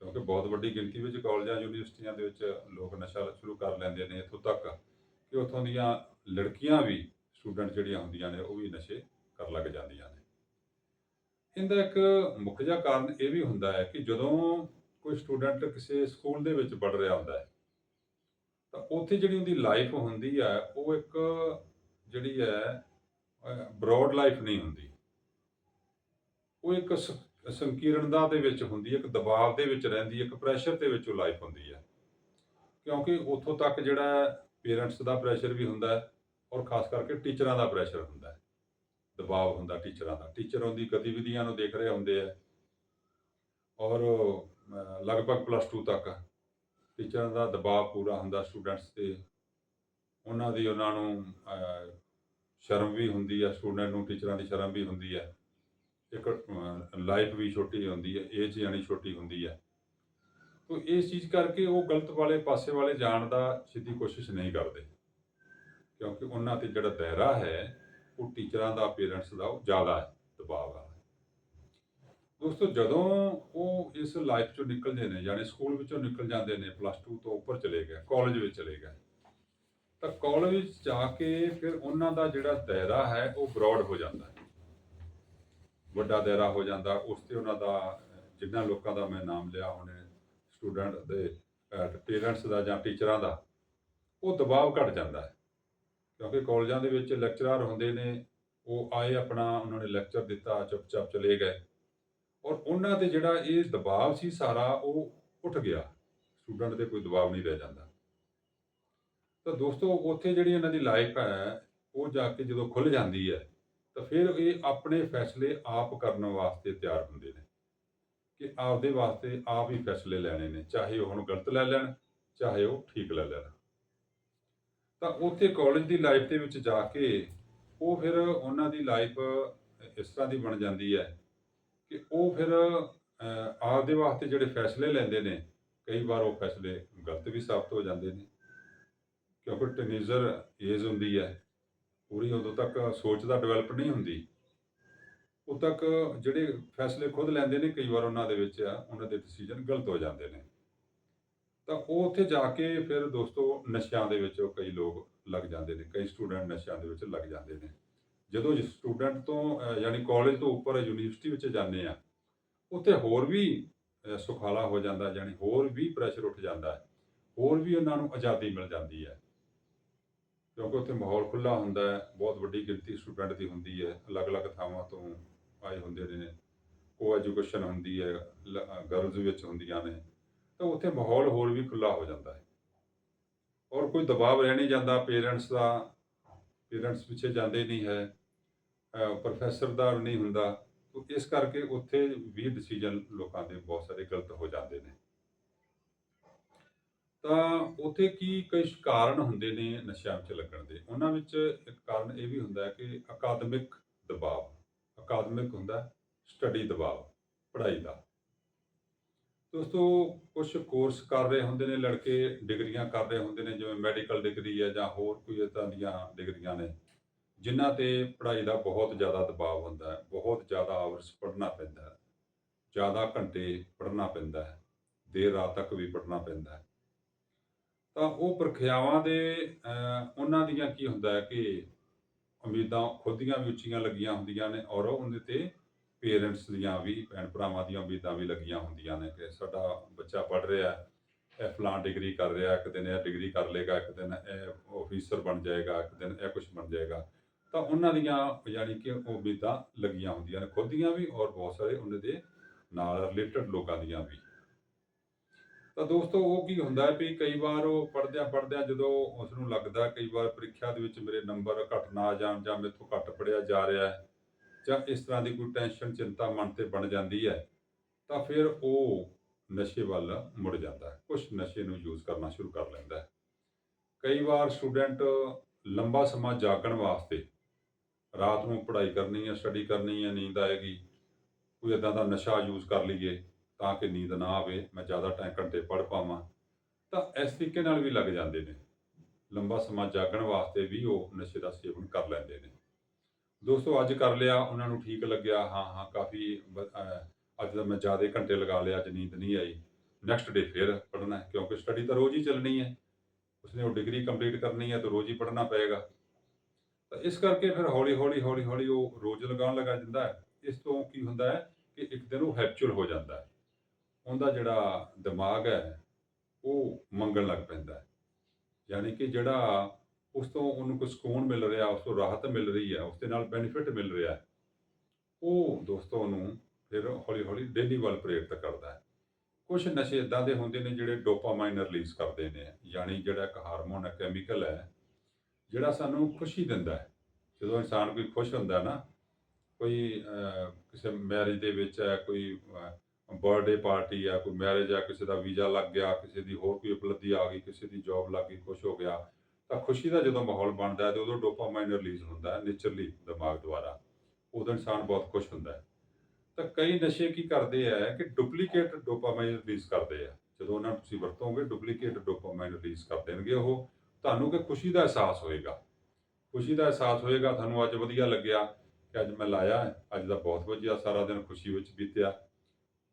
ਕਿਉਂਕਿ ਬਹੁਤ ਵੱਡੀ ਗਿਣਤੀ ਵਿੱਚ ਕਾਲਜਾਂ, ਯੂਨੀਵਰਸਿਟੀਆਂ ਦੇ ਵਿੱਚ ਲੋਕ ਨਸ਼ਾ ਸ਼ੁਰੂ ਕਰ ਲੈਂਦੇ ਨੇ ਇੱਥੋਂ ਤੱਕ ਕਿ ਉੱਥੋਂ ਦੀਆਂ ਲੜਕੀਆਂ ਵੀ ਸਟੂਡੈਂਟ ਜਿਹੜੀਆਂ ਹੁੰਦੀਆਂ ਨੇ, ਉਹ ਵੀ ਨਸ਼ੇ ਕਰਨ ਲੱਗ ਜਾਂਦੀਆਂ ਨੇ। ਇਹਦਾ ਇੱਕ ਮੁੱਖ ਜਿਹਾ ਕਾਰਨ ਇਹ ਵੀ ਹੁੰਦਾ ਹੈ ਕਿ ਜਦੋਂ ਕੋਈ ਸਟੂਡੈਂਟ ਕਿਸੇ ਸਕੂਲ ਦੇ ਵਿੱਚ ਪੜ ਰਿਹਾ ਹੁੰਦਾ ਹੈ, ਤਾਂ ਉੱਥੇ ਜਿਹੜੀ ਉਹਦੀ ਲਾਈਫ ਹੁੰਦੀ ਹੈ, ਉਹ ਇੱਕ ਜਿਹੜੀ ਹੈ ਬ੍ਰੌਡ ਲਾਈਫ ਨਹੀਂ ਹੁੰਦੀ। ਉਹ ਇੱਕ ਸੰਕੀਰਣਤਾ ਦੇ ਵਿੱਚ ਹੁੰਦੀ ਹੈ, ਇੱਕ ਦਬਾਅ ਦੇ ਵਿੱਚ ਰਹਿੰਦੀ ਹੈ, ਇੱਕ ਪ੍ਰੈਸ਼ਰ ਦੇ ਵਿੱਚ ਉਹ ਲਾਈਫ ਹੁੰਦੀ ਹੈ। ਕਿਉਂਕਿ ਉੱਥੋਂ ਤੱਕ ਜਿਹੜਾ ਪੇਰੈਂਟਸ ਦਾ ਪ੍ਰੈਸ਼ਰ ਵੀ ਹੁੰਦਾ ਹੈ ਔਰ ਖਾਸ ਕਰਕੇ ਟੀਚਰਾਂ ਦਾ ਪ੍ਰੈਸ਼ਰ ਹੁੰਦਾ ਹੈ। ਦਬਾਅ ਹੁੰਦਾ ਟੀਚਰਾਂ ਦਾ। ਟੀਚਰ ਉਹਦੀ ਗਤੀਵਿਧੀਆਂ ਨੂੰ ਦੇਖ ਰਹੇ ਹੁੰਦੇ ਆ। ਔਰ ਲਗਭਗ ਪਲੱਸ 2 ਤੱਕ ਟੀਚਰਾਂ ਦਾ ਦਬਾਅ ਪੂਰਾ ਹੁੰਦਾ ਸਟੂਡੈਂਟਸ ਤੇ। ਉਹਨਾਂ ਦੀ ਉਹਨਾਂ ਨੂੰ ਸ਼ਰਮ ਵੀ ਹੁੰਦੀ ਹੈ ਸਟੂਡੈਂਟ ਨੂੰ ਟੀਚਰਾਂ ਦੀ ਸ਼ਰਮ ਵੀ ਹੁੰਦੀ ਹੈ। ਇੱਕ ਲਾਈਫ ਵੀ ਛੋਟੀ ਹੁੰਦੀ ਹੈ ਏਜ ਯਾਨੀ ਛੋਟੀ ਹੁੰਦੀ ਹੈ। ਤੋ ਇਸ ਚੀਜ਼ ਕਰਕੇ ਉਹ ਗਲਤ ਵਾਲੇ ਪਾਸੇ ਵਾਲੇ ਜਾਣ ਦਾ ਸਿੱਧੀ ਕੋਸ਼ਿਸ਼ ਨਹੀਂ ਕਰਦੇ। ਕਿਉਂਕਿ ਉਹਨਾਂ ਤੇ ਜਿਹੜਾ ਦਾਇਰਾ ਹੈ, ਉਹ ਟੀਚਰਾਂ ਦਾ, ਪੇਰੈਂਟਸ ਦਾ, ਉਹ ਜ਼ਿਆਦਾ ਹੈ, ਦਬਾਅ ਵਾਲਾ। ਦੋਸਤੋ, ਜਦੋਂ ਉਹ ਇਸ ਲਾਈਫ ਚੋਂ ਨਿਕਲਦੇ ਨੇ, ਯਾਨੀ ਸਕੂਲ ਵਿੱਚੋਂ ਨਿਕਲ ਜਾਂਦੇ ਨੇ, ਪਲੱਸ 2 ਤੋਂ ਉੱਪਰ ਚਲੇ ਗਏ, ਕਾਲਜ ਵਿੱਚ ਚਲੇ ਗਏ, ਤਾਂ ਕਾਲਜ ਵਿੱਚ ਜਾ ਕੇ ਫਿਰ ਉਹਨਾਂ ਦਾ ਜਿਹੜਾ ਦਾਇਰਾ ਹੈ, ਉਹ ਬ੍ਰੌਡ ਹੋ ਜਾਂਦਾ ਹੈ। ਵੱਡਾ ਦਾਇਰਾ ਹੋ ਜਾਂਦਾ। ਉਸ ਤੇ ਉਹਨਾਂ ਦਾ ਅਹ, ਲੋਕਾਂ ਦਾ ਮੈਂ ਨਾਮ ਲਿਆ ਉਹਨੇ ਸਟੂਡੈਂਟ ਦੇ ਪੇਰੈਂਟਸ ਦਾ ਜਾਂ ਟੀਚਰਾਂ ਦਾ ਉਹ ਦਬਾਅ ਘਟ ਜਾਂਦਾ ਹੈ। ਕਿਉਂਕਿ ਕਾਲਜਾਂ ਦੇ ਵਿੱਚ ਲੈਕਚਰਰ ਹੁੰਦੇ ਨੇ ਉਹ ਆਏ ਆਪਣਾ ਉਹਨਾਂ ਨੇ ਲੈਕਚਰ ਦਿੱਤਾ ਚੁੱਪਚਾਪ ਚਲੇ ਗਏ। ਔਰ ਉਹਨਾਂ ਤੇ ਜਿਹੜਾ ਇਹ ਦਬਾਅ ਸੀ ਸਾਰਾ ਉਹ ਉੱਠ ਗਿਆ। ਸਟੂਡੈਂਟ ਤੇ ਕੋਈ ਦਬਾਅ ਨਹੀਂ ਰਹਿ ਜਾਂਦਾ। ਤਾਂ ਦੋਸਤੋ ਉੱਥੇ ਜਿਹੜੀ ਇਹਨਾਂ ਦੀ ਲਾਈਫ ਹੈ ਉਹ ਜਾ ਕੇ ਜਦੋਂ ਖੁੱਲ ਜਾਂਦੀ ਹੈ ਤਾਂ ਫਿਰ ਇਹ ਆਪਣੇ ਫੈਸਲੇ ਆਪ ਕਰਨ ਵਾਸਤੇ ਤਿਆਰ ਹੁੰਦੇ ਨੇ ਕਿ ਆਪਦੇ ਵਾਸਤੇ ਆਪ ਹੀ ਫੈਸਲੇ ਲੈਣੇ ਨੇ, ਚਾਹੇ ਉਹ ਹੁਣ ਗਲਤ ਲੈ ਲੈਣ, ਚਾਹੇ ਉਹ ਠੀਕ ਲੈ ਲੈਣ। ਤਾਂ ਉੱਥੇ ਕਾਲਜ ਦੀ ਲਾਈਫ ਦੇ ਵਿੱਚ ਜਾ ਕੇ ਉਹ ਫਿਰ ਉਹਨਾਂ ਦੀ ਲਾਈਫ ਇਸ ਤਰ੍ਹਾਂ ਦੀ ਬਣ ਜਾਂਦੀ ਹੈ ਕਿ ਉਹ ਫਿਰ ਆਪਦੇ ਵਾਸਤੇ ਜਿਹੜੇ ਫੈਸਲੇ ਲੈਂਦੇ ਨੇ, ਕਈ ਵਾਰ ਉਹ ਫੈਸਲੇ ਗਲਤ ਵੀ ਸਾਬਤ ਹੋ ਜਾਂਦੇ ਨੇ। ਕਿਉਂਕਿ ਟੀਨੇਜਰ ਏਜ ਹੁੰਦੀ ਹੈ। ਪੂਰੀ ਉਦੋਂ ਤੱਕ ਸੋਚ ਦਾ ਡਿਵੈਲਪ ਨਹੀਂ ਹੁੰਦੀ। ਉਦੋਂ ਤੱਕ ਜਿਹੜੇ ਫੈਸਲੇ ਖੁਦ ਲੈਂਦੇ ਨੇ, ਕਈ ਵਾਰ ਉਹਨਾਂ ਦੇ ਵਿੱਚ ਆ, ਉਹਨਾਂ ਦੇ ਡਿਸੀਜਨ ਗਲਤ ਹੋ ਜਾਂਦੇ ਨੇ। ਤਾਂ ਉਹ ਉੱਥੇ ਜਾ ਕੇ ਫਿਰ ਦੋਸਤੋ ਨਸ਼ਿਆਂ ਦੇ ਵਿੱਚ ਕਈ ਲੋਕ ਲੱਗ ਜਾਂਦੇ ਨੇ, ਕਈ ਸਟੂਡੈਂਟ ਨਸ਼ਿਆਂ ਦੇ ਵਿੱਚ ਲੱਗ ਜਾਂਦੇ ਨੇ। ਜਦੋਂ ਸਟੂਡੈਂਟ ਤੋਂ ਯਾਨੀ ਕਾਲਜ ਤੋਂ ਉੱਪਰ ਯੂਨੀਵਰਸਿਟੀ ਵਿੱਚ ਜਾਂਦੇ ਆ, ਉੱਥੇ ਹੋਰ ਵੀ ਸੁਖਾਲਾ ਹੋ ਜਾਂਦਾ, ਯਾਨੀ ਹੋਰ ਵੀ ਪ੍ਰੈਸ਼ਰ ਉੱਠ ਜਾਂਦਾ। ਹੋਰ ਵੀ ਉਹਨਾਂ ਨੂੰ ਆਜ਼ਾਦੀ ਮਿਲ ਜਾਂਦੀ ਹੈ। ਕਿਉਂਕਿ ਉੱਥੇ ਮਾਹੌਲ ਖੁੱਲਾ ਹੁੰਦਾ ਹੈ, ਬਹੁਤ ਵੱਡੀ ਗਿਣਤੀ ਸਟੂਡੈਂਟ ਦੀ ਹੁੰਦੀ ਹੈ, ਅਲੱਗ-ਅਲੱਗ ਥਾਵਾਂ ਤੋਂ ਆਏ ਹੁੰਦੇ ਨੇ ਕੋ ਐਜੂਕੇਸ਼ਨ ਹੁੰਦੀ ਹੈ ਗਰਲਜ਼ ਵਿੱਚ ਹੁੰਦੀਆਂ ਨੇ, ਤਾਂ ਉੱਥੇ ਮਾਹੌਲ ਹੋਰ ਵੀ ਖੁੱਲਾ ਹੋ ਜਾਂਦਾ ਹੈ। ਔਰ ਕੋਈ ਦਬਾਅ ਰਹਿ ਨਹੀਂ ਜਾਂਦਾ ਪੇਰੈਂਟਸ ਦਾ ਪੇਰੈਂਟਸ ਪਿੱਛੇ ਜਾਂਦੇ ਨਹੀਂ ਹੈ ਪ੍ਰੋਫੈਸਰ ਦਾ ਨਹੀਂ ਹੁੰਦਾ ਇਸ ਕਰਕੇ ਉੱਥੇ ਵੀ ਡਿਸੀਜਨ ਲੋਕਾਂ ਦੇ ਬਹੁਤ ਸਾਰੇ ਗਲਤ ਹੋ ਜਾਂਦੇ ਨੇ। ਤਾਂ ਉੱਥੇ ਕੀ ਕਈ ਕਾਰਨ ਹੁੰਦੇ ਨੇ ਨਸ਼ਿਆਂ ਵਿੱਚ ਲੱਗਣ ਦੇ? ਉਹਨਾਂ ਵਿੱਚ ਇੱਕ ਕਾਰਨ ਇਹ ਵੀ ਹੁੰਦਾ ਹੈ ਕਿ ਅਕਾਦਮਿਕ ਦਬਾਅ, ਅਕਾਦਮਿਕ ਹੁੰਦਾ ਸਟੱਡੀ ਦਬਾਅ, ਪੜ੍ਹਾਈ ਦਾ। ਦੋਸਤੋ ਕੁਝ ਕੋਰਸ ਕਰ ਰਹੇ ਹੁੰਦੇ ਨੇ ਲੜਕੇ, ਡਿਗਰੀਆਂ ਕਰ ਰਹੇ ਹੁੰਦੇ ਨੇ, ਜਿਵੇਂ ਮੈਡੀਕਲ ਡਿਗਰੀ ਹੈ ਜਾਂ ਹੋਰ ਕੋਈ ਇਦਾਂ ਦੀਆਂ ਡਿਗਰੀਆਂ ਨੇ, ਜਿਨ੍ਹਾਂ ਤੇ ਪੜ੍ਹਾਈ ਦਾ ਬਹੁਤ ਜ਼ਿਆਦਾ ਦਬਾਅ ਹੁੰਦਾ ਹੈ, ਬਹੁਤ ਜ਼ਿਆਦਾ ਆਵਰਸ ਪੜ੍ਹਨਾ ਪੈਂਦਾ ਹੈ, ਜ਼ਿਆਦਾ ਘੰਟੇ ਪੜ੍ਹਨਾ ਪੈਂਦਾ ਹੈ, ਦੇਰ ਰਾਤ ਤੱਕ ਵੀ ਪੜ੍ਹਨਾ ਪੈਂਦਾ ਹੈ। ਤਾਂ ਉਹ ਪ੍ਰਕਿਰਿਆਵਾਂ ਦੇ ਉਹਨਾਂ ਦੀਆਂ ਕੀ ਹੁੰਦਾ ਹੈ ਕਿ ਉਮੀਦਾਂ ਖੁਦ ਦੀਆਂ ਵੀ ਉੱਚੀਆਂ ਲੱਗੀਆਂ ਹੁੰਦੀਆਂ ਨੇ ਔਰ ਉਹਦੇ ਤੇ ਪੇਰੈਂਟਸ ਦੀਆਂ ਵੀ, ਭੈਣ ਭਰਾਵਾਂ ਦੀਆਂ ਉਮੀਦਾਂ ਵੀ ਲੱਗੀਆਂ ਹੁੰਦੀਆਂ ਨੇ ਕਿ ਸਾਡਾ ਬੱਚਾ ਪੜ੍ਹ ਰਿਹਾ ਹੈ, ਇਹ ਫਲਾਂ ਡਿਗਰੀ ਕਰ ਰਿਹਾ, ਇੱਕ ਦਿਨ ਇਹ ਡਿਗਰੀ ਕਰ ਲੇਗਾ, ਇੱਕ ਦਿਨ ਇਹ ਆਫੀਸਰ ਬਣ ਜਾਏਗਾ, ਇੱਕ ਦਿਨ ਇਹ ਕੁਝ ਬਣ ਜਾਏਗਾ। ਤਾਂ ਉਹਨਾਂ ਦੀਆਂ ਯਾਨੀ ਕਿ ਉਮੀਦਾਂ ਲੱਗੀਆਂ ਹੁੰਦੀਆਂ ਨੇ ਖੁਦ ਦੀਆਂ ਵੀ ਔਰ ਬਹੁਤ ਸਾਰੇ ਉਹਨਾਂ ਦੇ ਨਾਲ ਰਿਲੇਟਡ ਲੋਕਾਂ ਦੀਆਂ ਵੀ। ਤਾਂ ਦੋਸਤੋ, ਉਹ ਕੀ ਹੁੰਦਾ ਹੈ ਵੀ ਕਈ ਵਾਰ ਉਹ ਪੜ੍ਹਦਿਆਂ ਪੜ੍ਹਦਿਆਂ ਜਦੋਂ ਉਸ ਨੂੰ ਲੱਗਦਾ ਕਈ ਵਾਰ ਪ੍ਰੀਖਿਆ ਦੇ ਵਿੱਚ ਮੇਰੇ ਨੰਬਰ ਘੱਟ ਨਾ ਆ ਜਾਣ ਜਾਂ ਮੇਥੋਂ ਘੱਟ ਪੜਿਆ ਜਾ ਰਿਹਾ ਹੈ ਜਾਂ ਇਸ ਤਰ੍ਹਾਂ ਦੀ ਕੋਈ ਟੈਨਸ਼ਨ ਚਿੰਤਾ ਮਨ ਤੇ ਬਣ ਜਾਂਦੀ ਹੈ, ਤਾਂ ਫਿਰ ਉਹ ਨਸ਼ੇ ਵੱਲ ਮੁੜ ਜਾਂਦਾ ਹੈ। ਕੁਝ ਨਸ਼ੇ ਨੂੰ ਯੂਜ਼ ਕਰਨਾ ਸ਼ੁਰੂ ਕਰ ਲੈਂਦਾ ਹੈ। ਕਈ ਵਾਰ ਸਟੂਡੈਂਟ ਲੰਬਾ ਸਮਾਂ ਜਾਗਣ ਵਾਸਤੇ ਰਾਤ ਨੂੰ ਪੜ੍ਹਾਈ ਕਰਨੀ ਹੈ ਸਟੱਡੀ ਕਰਨੀ ਹੈ, ਨੀਂਦ ਆਏਗੀ, ਕੋਈ ਇਦਾਂ ਦਾ ਨਸ਼ਾ ਯੂਜ਼ ਕਰ ਲਈਏ ਤਾਂ ਕਿ ਨੀਂਦ ਨਾ ਆਵੇ, ਮੈਂ ਜ਼ਿਆਦਾ ਟਾਈਮ ਘੰਟੇ ਪੜ੍ਹ ਪਾਵਾਂ, ਤਾਂ ਇਸ ਤਰੀਕੇ ਨਾਲ ਵੀ ਲੱਗ ਜਾਂਦੇ ਨੇ। ਲੰਬਾ ਸਮਾਂ ਜਾਗਣ ਵਾਸਤੇ ਵੀ ਉਹ ਨਸ਼ੇ ਦਾ ਸੇਵਨ ਕਰ ਲੈਂਦੇ ਨੇ। ਦੋਸਤੋ, ਅੱਜ ਕਰ ਲਿਆ, ਉਹਨਾਂ ਨੂੰ ਠੀਕ ਲੱਗਿਆ। ਹਾਂ ਹਾਂ, ਕਾਫੀ ਅੱਜ ਤਾਂ ਮੈਂ ਜ਼ਿਆਦਾ ਘੰਟੇ ਲਗਾ ਲਿਆ ਅੱਜ ਨੀਂਦ ਨਹੀਂ ਆਈ। ਨੈਕਸਟ ਡੇ ਫਿਰ ਪੜ੍ਹਨਾ ਹੈ ਕਿਉਂਕਿ ਸਟੱਡੀ ਤਾਂ ਰੋਜ਼ ਹੀ ਚੱਲਣੀ ਹੈ। ਉਸਨੇ ਉਹ ਡਿਗਰੀ ਕੰਪਲੀਟ ਕਰਨੀ ਹੈ ਤਾਂ ਰੋਜ਼ ਹੀ ਪੜ੍ਹਨਾ ਪਏਗਾ। ਤਾਂ ਇਸ ਕਰਕੇ ਫਿਰ ਹੌਲੀ ਹੌਲੀ ਹੌਲੀ ਹੌਲੀ ਉਹ ਰੋਜ਼ ਲਗਾਉਣ ਲੱਗਾ ਜਾਂਦਾ ਹੈ। ਇਸ ਤੋਂ ਕੀ ਹੁੰਦਾ ਹੈ ਕਿ ਇੱਕ ਦਿਨ ਉਹ ਹੈਬਚੁਅਲ ਹੋ ਜਾਂਦਾ ਹੈ। ਉਹਦਾ ਜਿਹੜਾ ਦਿਮਾਗ ਹੈ, ਉਹ ਮੰਗਣ ਲੱਗ ਪੈਂਦਾ ਹੈ। ਯਾਨੀ ਕਿ ਜਿਹੜਾ ਉਸ ਤੋਂ ਉਹਨੂੰ ਕੋਈ ਸਕੂਨ ਮਿਲ ਰਿਹਾ, ਉਸ ਤੋਂ ਰਾਹਤ ਮਿਲ ਰਹੀ ਹੈ, ਉਸ ਦੇ ਨਾਲ ਬੈਨੀਫਿਟ ਮਿਲ ਰਿਹਾ ਹੈ, ਉਹ ਦੋਸਤੋ ਨੂੰ ਫਿਰ ਹੌਲੀ ਹੌਲੀ ਡੇਲੀ ਵੱਲ ਪ੍ਰੇਰਿਤ ਕਰਦਾ ਹੈ। ਕੁਝ ਨਸ਼ੇ ਇਦਾਂ ਦੇ ਹੁੰਦੇ ਨੇ ਜਿਹੜੇ ਡੋਪਾਮਾਈਨ ਰਿਲੀਜ਼ ਕਰਦੇ ਨੇ, ਯਾਨੀ ਜਿਹੜਾ ਇੱਕ ਹਾਰਮੋਨ ਹੈ ਕੈਮੀਕਲ ਹੈ, ਜਿਹੜਾ ਸਾਨੂੰ ਖੁਸ਼ੀ ਦਿੰਦਾ ਹੈ। ਜਦੋਂ ਇਨਸਾਨ ਕੋਈ ਖੁਸ਼ ਹੁੰਦਾ ਨਾ, ਕੋਈ ਕਿਸੇ ਮੈਰਿਜ ਦੇ ਵਿੱਚ ਹੈ, ਕੋਈ ਬਰਥਡੇ ਪਾਰਟੀ ਆ, ਕੋਈ ਮੈਰਿਜ ਆ, ਕਿਸੇ ਦਾ ਵੀਜ਼ਾ ਲੱਗ ਗਿਆ, ਕਿਸੇ ਦੀ ਹੋਰ ਕੋਈ ਉਪਲਬਧੀ ਆ ਗਈ, ਕਿਸੇ ਦੀ ਜੌਬ ਲੱਗ ਗਈ ਖੁਸ਼ ਹੋ ਗਿਆ, ਤਾਂ ਖੁਸ਼ੀ ਦਾ ਜਦੋਂ ਮਾਹੌਲ ਬਣਦਾ ਹੈ ਤੇ ਉਦੋਂ ਡੋਪਾਮਾਈਨ ਰਿਲੀਜ਼ ਹੁੰਦਾ ਹੈ ਨੇਚਰਲੀ ਦਿਮਾਗ ਦੁਆਰਾ। ਉਦੋਂ ਇਨਸਾਨ ਬਹੁਤ ਖੁਸ਼ ਹੁੰਦਾ ਹੈ। ਤਾਂ ਕਈ ਨਸ਼ੇ ਕੀ ਕਰਦੇ ਆ ਕਿ ਡੁਪਲੀਕੇਟ ਡੋਪਾਮਾਈਨ ਰਿਲੀਜ਼ ਕਰਦੇ ਆ। ਜਦੋਂ ਉਹਨਾਂ ਨੂੰ ਤੁਸੀਂ ਵਰਤੋਗੇ ਡੁਪਲੀਕੇਟ ਡੋਪਾਮਾਈਨ ਰਿਲੀਜ਼ ਕਰ ਦੇਣਗੇ ਉਹ, ਤੁਹਾਨੂੰ ਕਿ ਖੁਸ਼ੀ ਦਾ ਅਹਿਸਾਸ ਹੋਏਗਾ। ਖੁਸ਼ੀ ਦਾ ਅਹਿਸਾਸ ਹੋਏਗਾ, ਤੁਹਾਨੂੰ ਅੱਜ ਵਧੀਆ ਲੱਗਿਆ, ਕਿ ਅੱਜ ਮੈਂ ਲਾਇਆ, ਅੱਜ ਦਾ ਬਹੁਤ ਵਧੀਆ ਸਾਰਾ ਦਿਨ ਖੁਸ਼ੀ ਵਿੱਚ ਬੀਤਿਆ।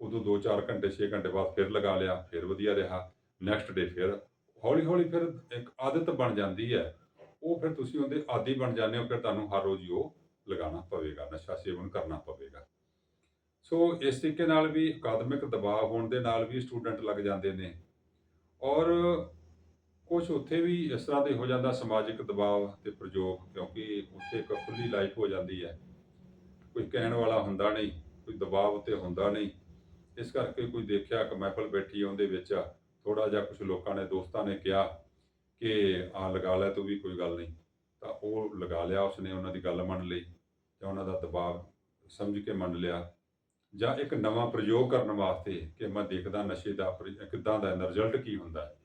ਉਦੋਂ 2-4 ਘੰਟੇ 6 ਘੰਟੇ ਬਾਅਦ ਫਿਰ ਲਗਾ ਲਿਆ, ਫਿਰ ਵਧੀਆ ਰਿਹਾ। ਨੈਕਸਟ ਡੇ ਫਿਰ ਹੌਲੀ ਹੌਲੀ ਫਿਰ ਇੱਕ ਆਦਤ ਬਣ ਜਾਂਦੀ ਹੈ। ਉਹ ਫਿਰ ਤੁਸੀਂ ਉਹਦੇ ਆਦੀ ਬਣ ਜਾਂਦੇ ਹੋ, ਫਿਰ ਤੁਹਾਨੂੰ ਹਰ ਰੋਜ਼ ਉਹ ਲਗਾਉਣਾ ਪਵੇਗਾ, ਨਸ਼ਾ ਸੇਵਨ ਕਰਨਾ ਪਵੇਗਾ। ਸੋ ਇਸ ਤਰੀਕੇ ਨਾਲ ਵੀ ਅਕਾਦਮਿਕ ਦਬਾਅ ਹੋਣ ਦੇ ਨਾਲ ਵੀ ਸਟੂਡੈਂਟ ਲੱਗ ਜਾਂਦੇ ਨੇ। ਔਰ ਕੁਝ ਉੱਥੇ ਵੀ ਇਸ ਤਰ੍ਹਾਂ ਦੇ ਹੋ ਜਾਂਦਾ ਸਮਾਜਿਕ ਦਬਾਅ ਤੇ ਪ੍ਰਯੋਗ, ਕਿਉਂਕਿ ਉੱਥੇ ਇੱਕ ਖੁੱਲੀ ਲਾਈਫ ਹੋ ਜਾਂਦੀ ਹੈ। ਕੋਈ ਕਹਿਣ ਵਾਲਾ ਹੁੰਦਾ ਨਹੀਂ, ਕੋਈ ਦਬਾਅ ਉੱਤੇ ਹੁੰਦਾ ਨਹੀਂ। ਇਸ ਕਰਕੇ ਕੋਈ ਦੇਖਿਆ ਕਿ ਮਹਿਫਲ ਬੈਠੀ ਉਹਦੇ ਵਿੱਚ ਥੋੜਾ ਜਿਹਾ ਕੁਝ ਲੋਕਾਂ ਨੇ, ਦੋਸਤਾਂ ਨੇ ਕਿਹਾ ਕਿ ਆ ਲਗਾ ਲੈ ਤੂੰ ਵੀ, ਕੋਈ ਗੱਲ ਨਹੀਂ। ਤਾਂ ਉਹ ਲਗਾ ਲਿਆ ਉਸਨੇ ਉਹਨਾਂ ਦੀ ਗੱਲ ਮੰਨ ਲਈ ਜਾਂ ਉਹਨਾਂ ਦਾ ਦਬਾਅ ਸਮਝ ਕੇ ਮੰਨ ਲਿਆ ਜਾਂ ਇੱਕ ਨਵਾਂ ਪ੍ਰਯੋਗ ਕਰਨ ਵਾਸਤੇ ਕਿ ਮੈਂ ਦੇਖਦਾ ਨਸ਼ੇ ਦਾ ਪ੍ਰ- ਕਿੱਦਾਂ ਦਾ ਰਿਜ਼ਲਟ ਕੀ ਹੁੰਦਾ ਹੈ।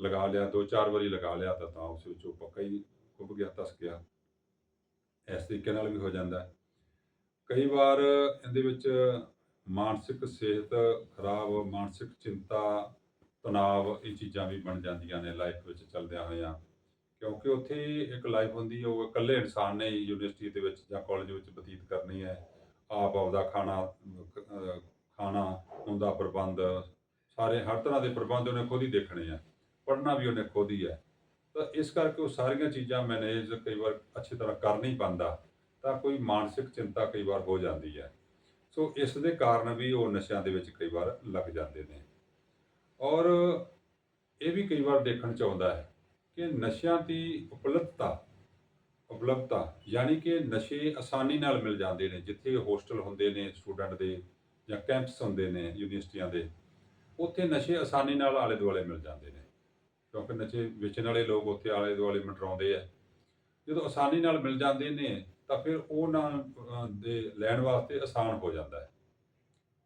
ਲਗਾ ਲਿਆ, ਦੋ ਚਾਰ ਵਾਰੀ ਲਗਾ ਲਿਆ ਤਾਂ ਤਾਂ ਉਸ ਵਿੱਚੋਂ ਪੱਕਾ ਹੀ ਖੁੱਭ ਗਿਆ, ਧਸ ਗਿਆ। ਇਸ ਤਰੀਕੇ ਨਾਲ ਵੀ ਹੋ ਜਾਂਦਾ ਕਈ ਵਾਰ ਇਹਦੇ ਵਿੱਚ ਮਾਨਸਿਕ ਸਿਹਤ ਖਰਾਬ, ਮਾਨਸਿਕ ਚਿੰਤਾ ਤਣਾਅ ਇਹ ਚੀਜ਼ਾਂ ਵੀ ਬਣ ਜਾਂਦੀਆਂ ਨੇ ਲਾਈਫ ਵਿੱਚ ਚੱਲਦਿਆਂ ਹੋਇਆਂ। ਕਿਉਂਕਿ ਉੱਥੇ ਇੱਕ ਲਾਈਫ ਹੁੰਦੀ ਹੈ, ਉਹ ਇਕੱਲੇ ਇਨਸਾਨ ਨੇ ਯੂਨੀਵਰਸਿਟੀ ਦੇ ਵਿੱਚ ਜਾਂ ਕਾਲਜ ਵਿੱਚ ਬਤੀਤ ਕਰਨੀ ਹੈ। ਆਪ ਆਪਦਾ ਖਾਣਾ ਖਾਣਾ ਹੁੰਦਾ ਪ੍ਰਬੰਧ, ਸਾਰੇ, ਹਰ ਤਰ੍ਹਾਂ ਦੇ ਪ੍ਰਬੰਧ ਉਹਨੇ ਖੁਦ ਹੀ ਦੇਖਣੇ ਆ। ਪੜ੍ਹਨਾ ਵੀ ਉਹਨੇ ਖੁਦ ਹੀ ਹੈ ਤਾਂ ਇਸ ਕਰਕੇ ਉਹ ਸਾਰੀਆਂ ਚੀਜ਼ਾਂ ਮੈਨੇਜ ਕਈ ਵਾਰ ਅੱਛੀ ਤਰ੍ਹਾਂ ਕਰ ਨਹੀਂ ਪਾਉਂਦਾ। ਤਾਂ ਕੋਈ ਮਾਨਸਿਕ ਚਿੰਤਾ ਕਈ ਵਾਰ ਹੋ ਜਾਂਦੀ ਹੈ। ਸੋ ਇਸ ਦੇ ਕਾਰਨ ਵੀ ਉਹ ਨਸ਼ਿਆਂ ਦੇ ਵਿੱਚ ਕਈ ਵਾਰ ਲੱਗ ਜਾਂਦੇ ਨੇ। ਔਰ ਇਹ ਵੀ ਕਈ ਵਾਰ ਦੇਖਣ ਚ ਆਉਂਦਾ ਹੈ ਕਿ ਨਸ਼ਿਆਂ ਦੀ ਉਪਲਬਧਤਾ ਉਪਲਬਧਤਾ ਯਾਨੀ ਕਿ ਨਸ਼ੇ ਆਸਾਨੀ ਨਾਲ ਮਿਲ ਜਾਂਦੇ ਨੇ, ਜਿੱਥੇ ਹੋਸਟਲ ਹੁੰਦੇ ਨੇ ਸਟੂਡੈਂਟ ਦੇ ਜਾਂ ਕੈਂਪਸ ਹੁੰਦੇ ਨੇ ਯੂਨੀਵਰਸਿਟੀਆਂ ਦੇ, ਉੱਥੇ ਨਸ਼ੇ ਆਸਾਨੀ ਨਾਲ ਆਲੇ ਦੁਆਲੇ ਮਿਲ ਜਾਂਦੇ ਨੇ। ਕਿਉਂਕਿ ਨਸ਼ੇ ਵੇਚਣ ਵਾਲੇ ਲੋਕ ਉੱਥੇ ਆਲੇ ਦੁਆਲੇ ਮੰਡਰਾਉਂਦੇ ਆ। ਜਦੋਂ ਆਸਾਨੀ ਨਾਲ ਮਿਲ ਜਾਂਦੇ ਨੇ ਤਾਂ ਫਿਰ ਉਹਨਾਂ ਦੇ ਲੈਣ ਵਾਸਤੇ ਆਸਾਨ ਹੋ ਜਾਂਦਾ ਹੈ।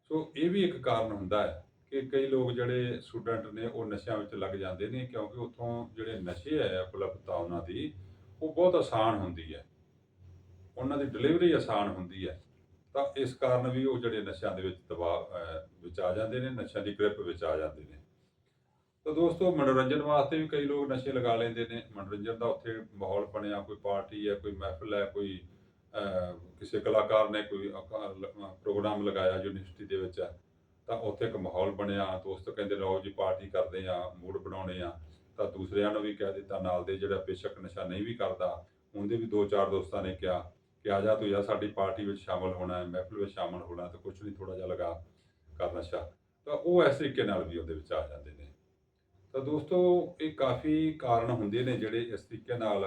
ਸੋ ਇਹ ਵੀ ਇੱਕ ਕਾਰਨ ਹੁੰਦਾ ਹੈ ਕਿ ਕਈ ਲੋਕ ਜਿਹੜੇ ਸਟੂਡੈਂਟ ਨੇ, ਉਹ ਨਸ਼ਿਆਂ ਵਿੱਚ ਲੱਗ ਜਾਂਦੇ ਨੇ ਕਿਉਂਕਿ ਉੱਥੋਂ ਜਿਹੜੇ ਨਸ਼ੇ ਹੈ ਉਪਲਬਧਤਾ ਉਹਨਾਂ ਦੀ, ਉਹ ਬਹੁਤ ਆਸਾਨ ਹੁੰਦੀ ਹੈ। ਉਹਨਾਂ ਦੀ ਡਿਲੀਵਰੀ ਆਸਾਨ ਹੁੰਦੀ ਹੈ। ਤਾਂ ਇਸ ਕਾਰਨ ਵੀ ਉਹ ਜਿਹੜੇ ਨਸ਼ਿਆਂ ਦੇ ਵਿੱਚ ਦਬਾਅ ਵਿੱਚ ਆ ਜਾਂਦੇ ਨੇ, ਨਸ਼ਿਆਂ ਦੀ ਗ੍ਰਿਪ ਵਿੱਚ ਆ ਜਾਂਦੇ ਨੇ। ਤਾਂ ਦੋਸਤੋ ਮਨੋਰੰਜਨ ਵਾਸਤੇ ਵੀ ਕਈ ਲੋਕ ਨਸ਼ੇ ਲਗਾ ਲੈਂਦੇ ਨੇ। ਮਨੋਰੰਜਨ ਦਾ ਉੱਥੇ ਮਾਹੌਲ ਬਣਿਆ, ਕੋਈ ਪਾਰਟੀ ਹੈ ਕੋਈ ਮਹਿਫਲ ਹੈ, ਕੋਈ ਕਿਸੇ ਕਲਾਕਾਰ ਨੇ ਕੋਈ ਪ੍ਰੋਗਰਾਮ ਲਗਾਇਆ ਯੂਨੀਵਰਸਿਟੀ ਦੇ ਵਿੱਚ, ਤਾਂ ਉੱਥੇ ਇੱਕ ਮਾਹੌਲ ਬਣਿਆ। ਦੋਸਤ ਕਹਿੰਦੇ ਲਓ ਜੀ ਪਾਰਟੀ ਕਰਦੇ ਆ ਮੂਡ ਬਣਾਉਣੇ ਆ ਤਾਂ ਦੂਸਰਿਆਂ ਨੂੰ ਵੀ ਕਹਿ ਦਿੱਤਾ, ਨਾਲ ਦੇ ਜਿਹੜਾ ਬੇਸ਼ੱਕ ਨਸ਼ਾ ਨਹੀਂ ਵੀ ਕਰਦਾ, ਉਹਦੇ ਵੀ ਦੋ ਚਾਰ ਦੋਸਤਾਂ ਨੇ ਕਿਹਾ ਕਿ ਆ ਜਾ ਤੂੰ ਯਾ ਸਾਡੀ ਪਾਰਟੀ ਵਿੱਚ ਸ਼ਾਮਲ ਹੋਣਾ ਹੈ, ਮਹਿਫਿਲ ਵਿੱਚ ਸ਼ਾਮਲ ਹੋਣਾ ਤਾਂ ਕੁਝ ਨਹੀਂ ਥੋੜਾ ਜਿਹਾ ਲਗਾ ਕਰ ਨਸ਼ਾ। ਤਾਂ ਉਹ ਇਸ ਤਰੀਕੇ ਨਾਲ ਵੀ ਉਹਦੇ ਵਿੱਚ ਆ ਜਾਂਦੇ ਨੇ। ਤਾਂ ਦੋਸਤੋ, ਇਹ ਕਾਫੀ ਕਾਰਨ ਹੁੰਦੇ ਨੇ ਜਿਹੜੇ ਇਸ ਤਰੀਕੇ ਨਾਲ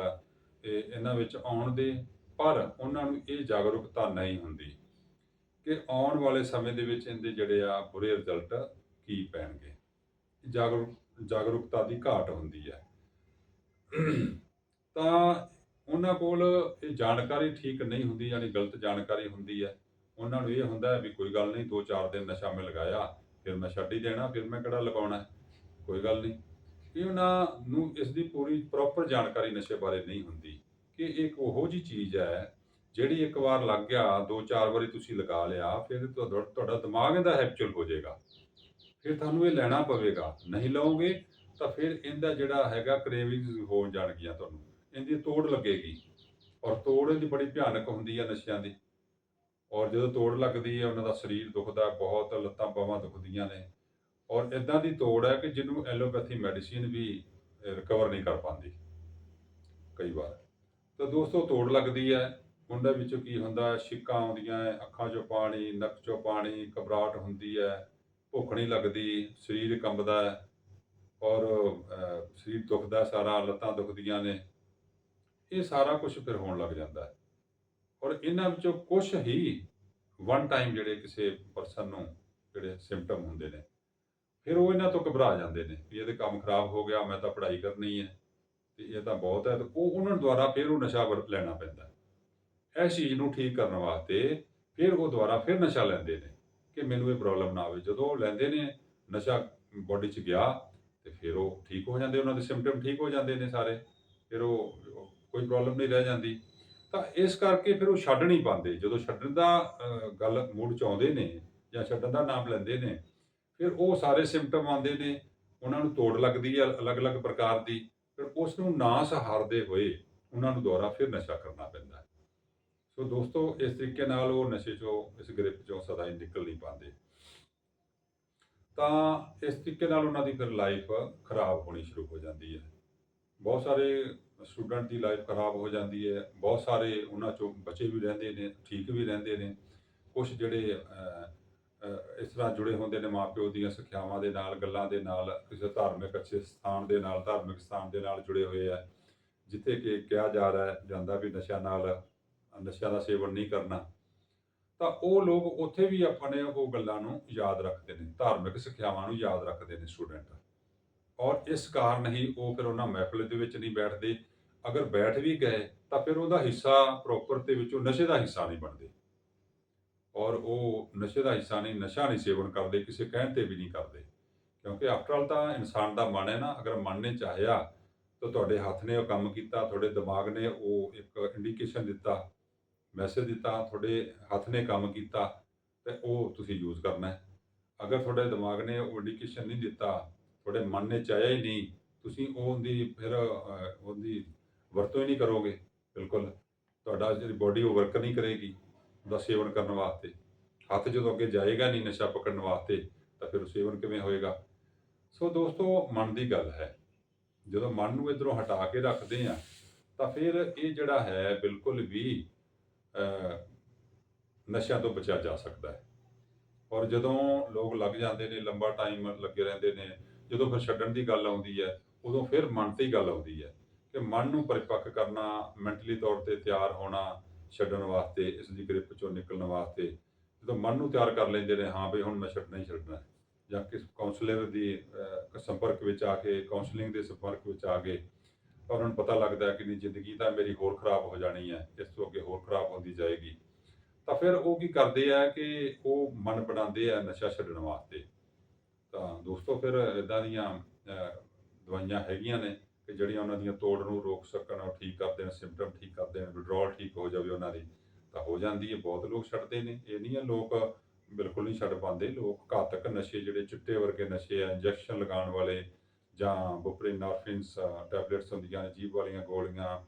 ਇਹਨਾਂ ਵਿੱਚ ਆਉਣ ਦੇ, ਪਰ ਉਹਨਾਂ ਨੂੰ ਇਹ ਜਾਗਰੂਕਤਾ ਨਹੀਂ ਹੁੰਦੀ ਕਿ ਆਉਣ ਵਾਲੇ ਸਮੇਂ ਦੇ ਵਿੱਚ ਇਹਦੇ ਜਿਹੜੇ ਆ ਬੁਰੇ ਰਿਜ਼ਲਟ ਕੀ ਪੈਣਗੇ। ਜਾਗਰੂਕ ਜਾਗਰੂਕਤਾ ਦੀ ਘਾਟ ਹੁੰਦੀ ਹੈ। ਤਾਂ ਉਹਨਾਂ ਕੋਲ ਇਹ ਜਾਣਕਾਰੀ ਠੀਕ ਨਹੀਂ ਹੁੰਦੀ, ਯਾਨੀ ਗਲਤ ਜਾਣਕਾਰੀ ਹੁੰਦੀ ਹੈ। ਉਹਨਾਂ ਨੂੰ ਇਹ ਹੁੰਦਾ ਵੀ ਕੋਈ ਗੱਲ ਨਹੀਂ, ਦੋ ਚਾਰ ਦਿਨ ਨਸ਼ਾ ਮੈਂ ਲਗਾਇਆ ਫਿਰ ਮੈਂ ਛੱਡ ਹੀ ਦੇਣਾ, ਫਿਰ ਮੈਂ ਕਿਹੜਾ ਲਗਾਉਣਾ ਕੋਈ ਗੱਲ ਨਹੀਂ। ਇਹ ਉਹਨਾਂ ਨੂੰ ਇਸ ਦੀ ਪੂਰੀ ਪ੍ਰੋਪਰ ਜਾਣਕਾਰੀ ਨਸ਼ੇ ਬਾਰੇ ਨਹੀਂ ਹੁੰਦੀ। ਕਿ ਇਹ ਇੱਕ ਉਹੋ ਜੀ ਚੀਜ਼ ਹੈ, ਜਿਹੜੀ ਇੱਕ ਵਾਰ ਲੱਗ ਗਿਆ ਦੋ ਚਾਰ ਵਾਰੀ ਤੁਸੀਂ ਲਗਾ ਲਿਆ, ਫਿਰ ਤੁਹਾਡਾ ਤੁਹਾਡਾ ਦਿਮਾਗ ਇਹਦਾ ਹੈਬਚੁਅਲ ਹੋ ਜਾਏਗਾ। ਫਿਰ ਤੁਹਾਨੂੰ ਇਹ ਲੈਣਾ ਪਵੇਗਾ। ਨਹੀਂ ਲਓਗੇ, ਤਾਂ ਫਿਰ ਇਹਦਾ ਜਿਹੜਾ ਹੈਗਾ ਕ੍ਰੇਵਿੰਗਸ ਹੋ ਜਾਣਗੀਆਂ ਤੁਹਾਨੂੰ। ਇਹਦੀ ਤੋੜ ਲੱਗੇਗੀ। ਔਰ ਤੋੜ ਇਹਦੀ ਬੜੀ ਭਿਆਨਕ ਹੁੰਦੀ ਹੈ ਨਸ਼ਿਆਂ ਦੀ। ਔਰ ਜਦੋਂ ਤੋੜ ਲੱਗਦੀ ਹੈ ਉਹਨਾਂ ਦਾ ਸਰੀਰ ਦੁਖਦਾ, ਬਹੁਤ ਲੱਤਾਂ ਬਾਹਾਂ ਦੁਖਦੀਆਂ ਨੇ। ਔਰ ਇਦਾਂ ਦੀ ਤੋੜ ਹੈ ਕਿ ਜਿਹਨੂੰ ਐਲੋਪੈਥੀ ਮੈਡੀਸਿਨ ਵੀ ਰਿਕਵਰ ਨਹੀਂ ਕਰ ਪਾਉਂਦੀ। ਕਈ ਵਾਰ। ਤਾਂ ਦੋਸਤੋ, ਤੋੜ ਲੱਗਦੀ ਹੈ। ਉਹਦੇ ਵਿੱਚੋਂ ਕੀ ਹੁੰਦਾ ਹੈ? ਛਿੱਕਾਂ ਆਉਂਦੀਆਂ ਅੱਖਾਂ 'ਚੋਂ ਪਾਣੀ, ਨੱਕ 'ਚੋਂ ਪਾਣੀ, ਘਬਰਾਹਟ ਹੁੰਦੀ ਹੈ, ਭੁੱਖ ਨਹੀਂ ਲੱਗਦੀ, ਸਰੀਰ ਕੰਬਦਾ ਹੈ। ਔਰ ਸਰੀਰ ਦੁਖਦਾ ਸਾਰਾ, ਲੱਤਾਂ ਦੁਖਦੀਆਂ ਨੇ। ਇਹ ਸਾਰਾ ਕੁਝ ਫਿਰ ਹੋਣ ਲੱਗ ਜਾਂਦਾ ਹੈ। ਔਰ ਇਹਨਾਂ ਵਿੱਚੋਂ ਕੁਝ ਹੀ ਵਨ ਟਾਈਮ ਜਿਹੜੇ ਕਿਸੇ ਪਰਸਨ ਨੂੰ ਜਿਹੜੇ ਸਿੰਪਟਮ ਹੁੰਦੇ ਨੇ। ਫਿਰ ਉਹ ਇਹਨਾਂ ਤੋਂ ਘਬਰਾ ਜਾਂਦੇ ਨੇ ਵੀ ਇਹਦੇ ਕੰਮ ਖਰਾਬ ਹੋ ਗਿਆ, ਮੈਂ ਤਾਂ ਪੜ੍ਹਾਈ ਕਰਨੀ ਹੈ ਤੇ ਇਹ ਤਾਂ ਬਹੁਤ ਹੈ ਤੇ ਉਹ ਉਹਨਾਂ ਦੁਆਰਾ ਫਿਰ ਉਹ ਨਸ਼ਾ ਵਰ ਲੈਣਾ ਪੈਂਦਾ। ਇਸ ਚੀਜ਼ ਨੂੰ ਠੀਕ ਕਰਨ ਵਾਸਤੇ ਫਿਰ ਉਹ ਦੁਆਰਾ ਫਿਰ ਨਸ਼ਾ ਲੈਂਦੇ ਨੇ ਕਿ ਮੈਨੂੰ ਇਹ ਪ੍ਰੋਬਲਮ ਨਾ ਆਵੇ। ਜਦੋਂ ਉਹ ਲੈਂਦੇ ਨੇ, ਨਸ਼ਾ ਬੋਡੀ 'ਚ ਗਿਆ ਤੇ ਫਿਰ ਉਹ ਠੀਕ ਹੋ ਜਾਂਦੇ, ਉਹਨਾਂ ਦੇ ਸਿੰਪਟਮ ਠੀਕ ਹੋ ਜਾਂਦੇ ਨੇ ਸਾਰੇ, ਫਿਰ ਉਹ ਕੋਈ ਪ੍ਰੋਬਲਮ ਨਹੀਂ ਰਹਿ ਜਾਂਦੀ। ਤਾਂ ਇਸ ਕਰਕੇ ਫਿਰ ਉਹ ਛੱਡ ਨਹੀਂ ਪਾਉਂਦੇ। ਜਦੋਂ ਛੱਡਣ ਦਾ ਗੱਲ ਮੂਡ ਚ ਆਉਂਦੇ ਨੇ ਜਾਂ ਛੱਡਣ ਦਾ ਨਾਮ ਲੈਂਦੇ ਨੇ ਫਿਰ ਉਹ ਸਾਰੇ ਸਿੰਪਟਮ ਆਉਂਦੇ ਨੇ, ਉਹਨਾਂ ਨੂੰ ਤੋੜ ਲੱਗਦੀ ਹੈ ਅਲੱਗ-ਅਲੱਗ ਪ੍ਰਕਾਰ ਦੀ, ਫਿਰ ਉਸ ਨੂੰ ਨਾ ਸਹਾਰਦੇ ਹੋਏ ਉਹਨਾਂ ਨੂੰ ਦੁਬਾਰਾ ਫਿਰ ਨਸ਼ਾ ਕਰਨਾ ਪੈਂਦਾ ਹੈ। ਸੋ ਦੋਸਤੋ, ਇਸ ਤਰੀਕੇ ਨਾਲ ਉਹ ਨਸ਼ੇ ਚੋਂ, ਇਸ ਗ੍ਰਿਪ ਚੋਂ ਸਦਾ ਹੀ ਨਿਕਲ ਨਹੀਂ ਪਾਉਂਦੇ। ਤਾਂ ਇਸ ਤਰੀਕੇ ਨਾਲ ਉਹਨਾਂ ਦੀ ਫਿਰ ਲਾਈਫ ਖਰਾਬ ਹੋਣੀ ਸ਼ੁਰੂ ਹੋ ਜਾਂਦੀ ਹੈ। ਬਹੁਤ ਸਾਰੇ ਸਟੂਡੈਂਟ ਦੀ ਲਾਈਫ ਖਰਾਬ ਹੋ ਜਾਂਦੀ ਹੈ, ਬਹੁਤ ਸਾਰੇ ਉਹਨਾਂ ਚੋਂ ਬਚੇ ਵੀ ਰਹਿੰਦੇ ਨੇ, ਠੀਕ ਵੀ ਰਹਿੰਦੇ ਨੇ। ਕੁਝ ਜਿਹੜੇ ਇਸ ਤਰ੍ਹਾਂ ਜੁੜੇ ਹੁੰਦੇ ਨੇ ਮਾਪਿਓ ਦੀਆਂ ਸਿੱਖਿਆਵਾਂ ਦੇ ਨਾਲ, ਗੱਲਾਂ ਦੇ ਨਾਲ, ਕਿਸੇ ਧਾਰਮਿਕ ਅੱਛੇ ਸਥਾਨ ਦੇ ਨਾਲ, ਧਾਰਮਿਕ ਸਥਾਨ ਦੇ ਨਾਲ ਜੁੜੇ ਹੋਏ ਆ। ਜਿੱਥੇ ਕਿ ਕਿਹਾ ਜਾ ਰਿਹਾ ਜਾਂਦਾ ਵੀ ਨਸ਼ਿਆਂ ਨਾਲ, ਨਸ਼ਿਆਂ ਦਾ ਸੇਵਨ ਨਹੀਂ ਕਰਨਾ। ਤਾਂ ਉਹ ਲੋਕ ਉੱਥੇ ਵੀ ਆਪਣੇ ਉਹ ਗੱਲਾਂ ਨੂੰ ਯਾਦ ਰੱਖਦੇ ਨੇ, ਧਾਰਮਿਕ ਸਿੱਖਿਆਵਾਂ ਨੂੰ ਯਾਦ ਰੱਖਦੇ ਨੇ ਸਟੂਡੈਂਟ। ਔਰ ਇਸ ਕਾਰਨ ਹੀ ਉਹ ਫਿਰ ਉਹਨਾਂ ਮਹਿਫਲ ਦੇ ਵਿੱਚ ਨਹੀਂ ਬੈਠਦੇ। ਅਗਰ ਬੈਠ ਵੀ ਗਏ, ਤਾਂ ਫਿਰ ਉਹਦਾ ਹਿੱਸਾ ਪ੍ਰੋਪਰ ਤੇ ਵਿੱਚੋਂ ਨਸ਼ੇ ਦਾ ਹਿੱਸਾ ਨਹੀਂ ਬਣਦੇ। ਔਰ ਉਹ ਨਸ਼ੇ ਦਾ ਹਿੱਸਾ ਨਹੀਂ, ਨਸ਼ਾ ਨਹੀਂ ਸੇਵਨ ਕਰਦੇ, ਕਿਸੇ ਕਹਿਣ ਤੇ ਵੀ ਨਹੀਂ ਕਰਦੇ। ਕਿਉਂਕਿ ਆਫਟਰ ਆਲ ਤਾਂ ਇਨਸਾਨ ਦਾ ਮਨ ਹੈ ਨਾ, ਅਗਰ ਮਨ ਨੇ ਚਾਹਿਆ ਤਾਂ ਤੁਹਾਡੇ ਹੱਥ ਨੇ ਉਹ ਕੰਮ ਕੀਤਾ, ਤੁਹਾਡੇ ਦਿਮਾਗ ਨੇ ਉਹ ਇੱਕ ਇੰਡੀਕੇਸ਼ਨ ਦਿੱਤਾ ਮੈਸੇਜ ਦਿੱਤਾ, ਤੁਹਾਡੇ ਹੱਥ ਨੇ ਕੰਮ ਕੀਤਾ, ਤੇ ਉਹ ਤੁਸੀਂ ਯੂਜ਼ ਕਰਨਾ ਹੈ। ਅਗਰ ਤੁਹਾਡੇ ਦਿਮਾਗ ਨੇ ਉਹ ਇੰਡੀਕੇਸ਼ਨ ਨਹੀਂ ਦਿੱਤਾ, ਤੁਹਾਡੇ ਮਨ ਨੇ ਚਾਹਿਆ ਹੀ ਨਹੀਂ, ਤੁਸੀਂ ਉਹਦੀ ਫਿਰ ਉਹਦੀ ਵਰਤੋਂ ਹੀ ਨਹੀਂ ਕਰੋਗੇ, ਬਿਲਕੁਲ। ਤੁਹਾਡਾ ਜਿਹੜੀ ਬੋਡੀ ਉਹ ਵਰਕ ਨਹੀਂ ਕਰੇਗੀ। ਦਾ ਸੇਵਨ ਕਰਨ ਵਾਸਤੇ। ਹੱਥ ਜਦੋਂ ਅੱਗੇ ਜਾਏਗਾ ਨਹੀਂ ਨਸ਼ਾ ਪਕੜਨ ਵਾਸਤੇ, ਤਾਂ ਫਿਰ ਉਹ ਸੇਵਨ ਕਿਵੇਂ ਹੋਏਗਾ? ਸੋ ਦੋਸਤੋ, ਮਨ ਦੀ ਗੱਲ ਹੈ। ਜਦੋਂ ਮਨ ਨੂੰ ਇਧਰੋਂ ਹਟਾ ਕੇ ਰੱਖਦੇ ਆ ਤਾਂ ਫਿਰ ਇਹ ਜਿਹੜਾ ਹੈ ਬਿਲਕੁਲ ਵੀ ਨਸ਼ਿਆਂ ਤੋਂ ਬਚਿਆ ਜਾ ਸਕਦਾ ਹੈ। ਔਰ ਜਦੋਂ ਲੋਕ ਲੱਗ ਜਾਂਦੇ ਨੇ, ਲੰਬਾ ਟਾਈਮ ਲੱਗੇ ਰਹਿੰਦੇ ਨੇ, ਜਦੋਂ ਫਿਰ ਛੱਡਣ ਦੀ ਗੱਲ ਆਉਂਦੀ ਹੈ, ਉਦੋਂ ਫਿਰ ਮਨ ਤੇ ਹੀ ਗੱਲ ਆਉਂਦੀ ਹੈ ਕਿ ਮਨ ਨੂੰ ਪਰਿਪੱਕ ਕਰਨਾ ਮੈਂਟਲੀ ਤੌਰ ਤੇ ਤਿਆਰ ਹੋਣਾ ਛੱਡਣ ਵਾਸਤੇ, ਇਸ ਦੀ ਗ੍ਰਿਪ ਚੋਂ ਨਿਕਲਣ ਵਾਸਤੇ, ਜਦੋਂ ਮਨ ਨੂੰ ਤਿਆਰ ਕਰ ਲੈਂਦੇ ਨੇ, ਹਾਂ ਵੀ ਹੁਣ ਮੈਂ ਛੱਡਣਾ ਹੀ ਛੱਡਣਾ ਜਾਂ ਕਿਸ ਕਾਉਂਸਲਰ ਦੀ ਸੰਪਰਕ ਵਿੱਚ ਆ ਕੇ ਕਾਉਂਸਲਿੰਗ ਦੇ ਸੰਪਰਕ ਵਿੱਚ ਆ ਕੇ, ਤਾਂ ਉਹਨਾਂ ਨੂੰ ਪਤਾ ਲੱਗਦਾ ਕਿ ਨਹੀਂ, ਜ਼ਿੰਦਗੀ ਤਾਂ ਮੇਰੀ ਹੋਰ ਖਰਾਬ ਹੋ ਜਾਣੀ ਹੈ, ਇਸ ਤੋਂ ਅੱਗੇ ਹੋਰ ਖਰਾਬ ਹੁੰਦੀ ਜਾਏਗੀ। ਤਾਂ ਫਿਰ ਉਹ ਕੀ ਕਰਦੇ ਆ ਕਿ ਉਹ ਮਨ ਬਣਾਉਂਦੇ ਆ ਨਸ਼ਾ ਛੱਡਣ ਵਾਸਤੇ। ਤਾਂ ਦੋਸਤੋ, ਫਿਰ ਇਦਾਂ ਦੀਆਂ ਦਵਾਈਆਂ ਹੈਗੀਆਂ ਨੇ। ਕਿ ਜਿਹੜੀਆਂ ਉਹਨਾਂ ਦੀਆਂ ਤੋੜ ਨੂੰ ਰੋਕ ਸਕਣ, ਉਹ ਠੀਕ ਕਰ ਦੇਣ ਸਿੰਪਟਮ ਠੀਕ ਕਰ ਦੇਣ ਵਿਡਰਾਲ ਠੀਕ ਹੋ ਜਾਵੇ ਉਹਨਾਂ ਦੀ, ਤਾਂ ਹੋ ਜਾਂਦੀ ਹੈ। ਬਹੁਤ ਲੋਕ ਛੱਡਦੇ ਨੇ। ਇਹ ਨਹੀਂ ਹੈ ਲੋਕ ਬਿਲਕੁਲ ਨਹੀਂ ਛੱਡ ਪਾਉਂਦੇ। ਲੋਕ ਘਾਤਕ ਨਸ਼ੇ, ਜਿਹੜੇ ਚਿੱਟੇ ਵਰਗੇ ਨਸ਼ੇ ਆ ਇੰਜੈਕਸ਼ਨ ਲਗਾਉਣ ਵਾਲੇ ਜਾਂ ਬੁਪਰੇਨਾਰਫਿਨਸ ਟੈਬਲੇਟਸ ਹੁੰਦੀਆਂ ਨੇ, ਜੀਭ ਵਾਲੀਆਂ ਗੋਲੀਆਂ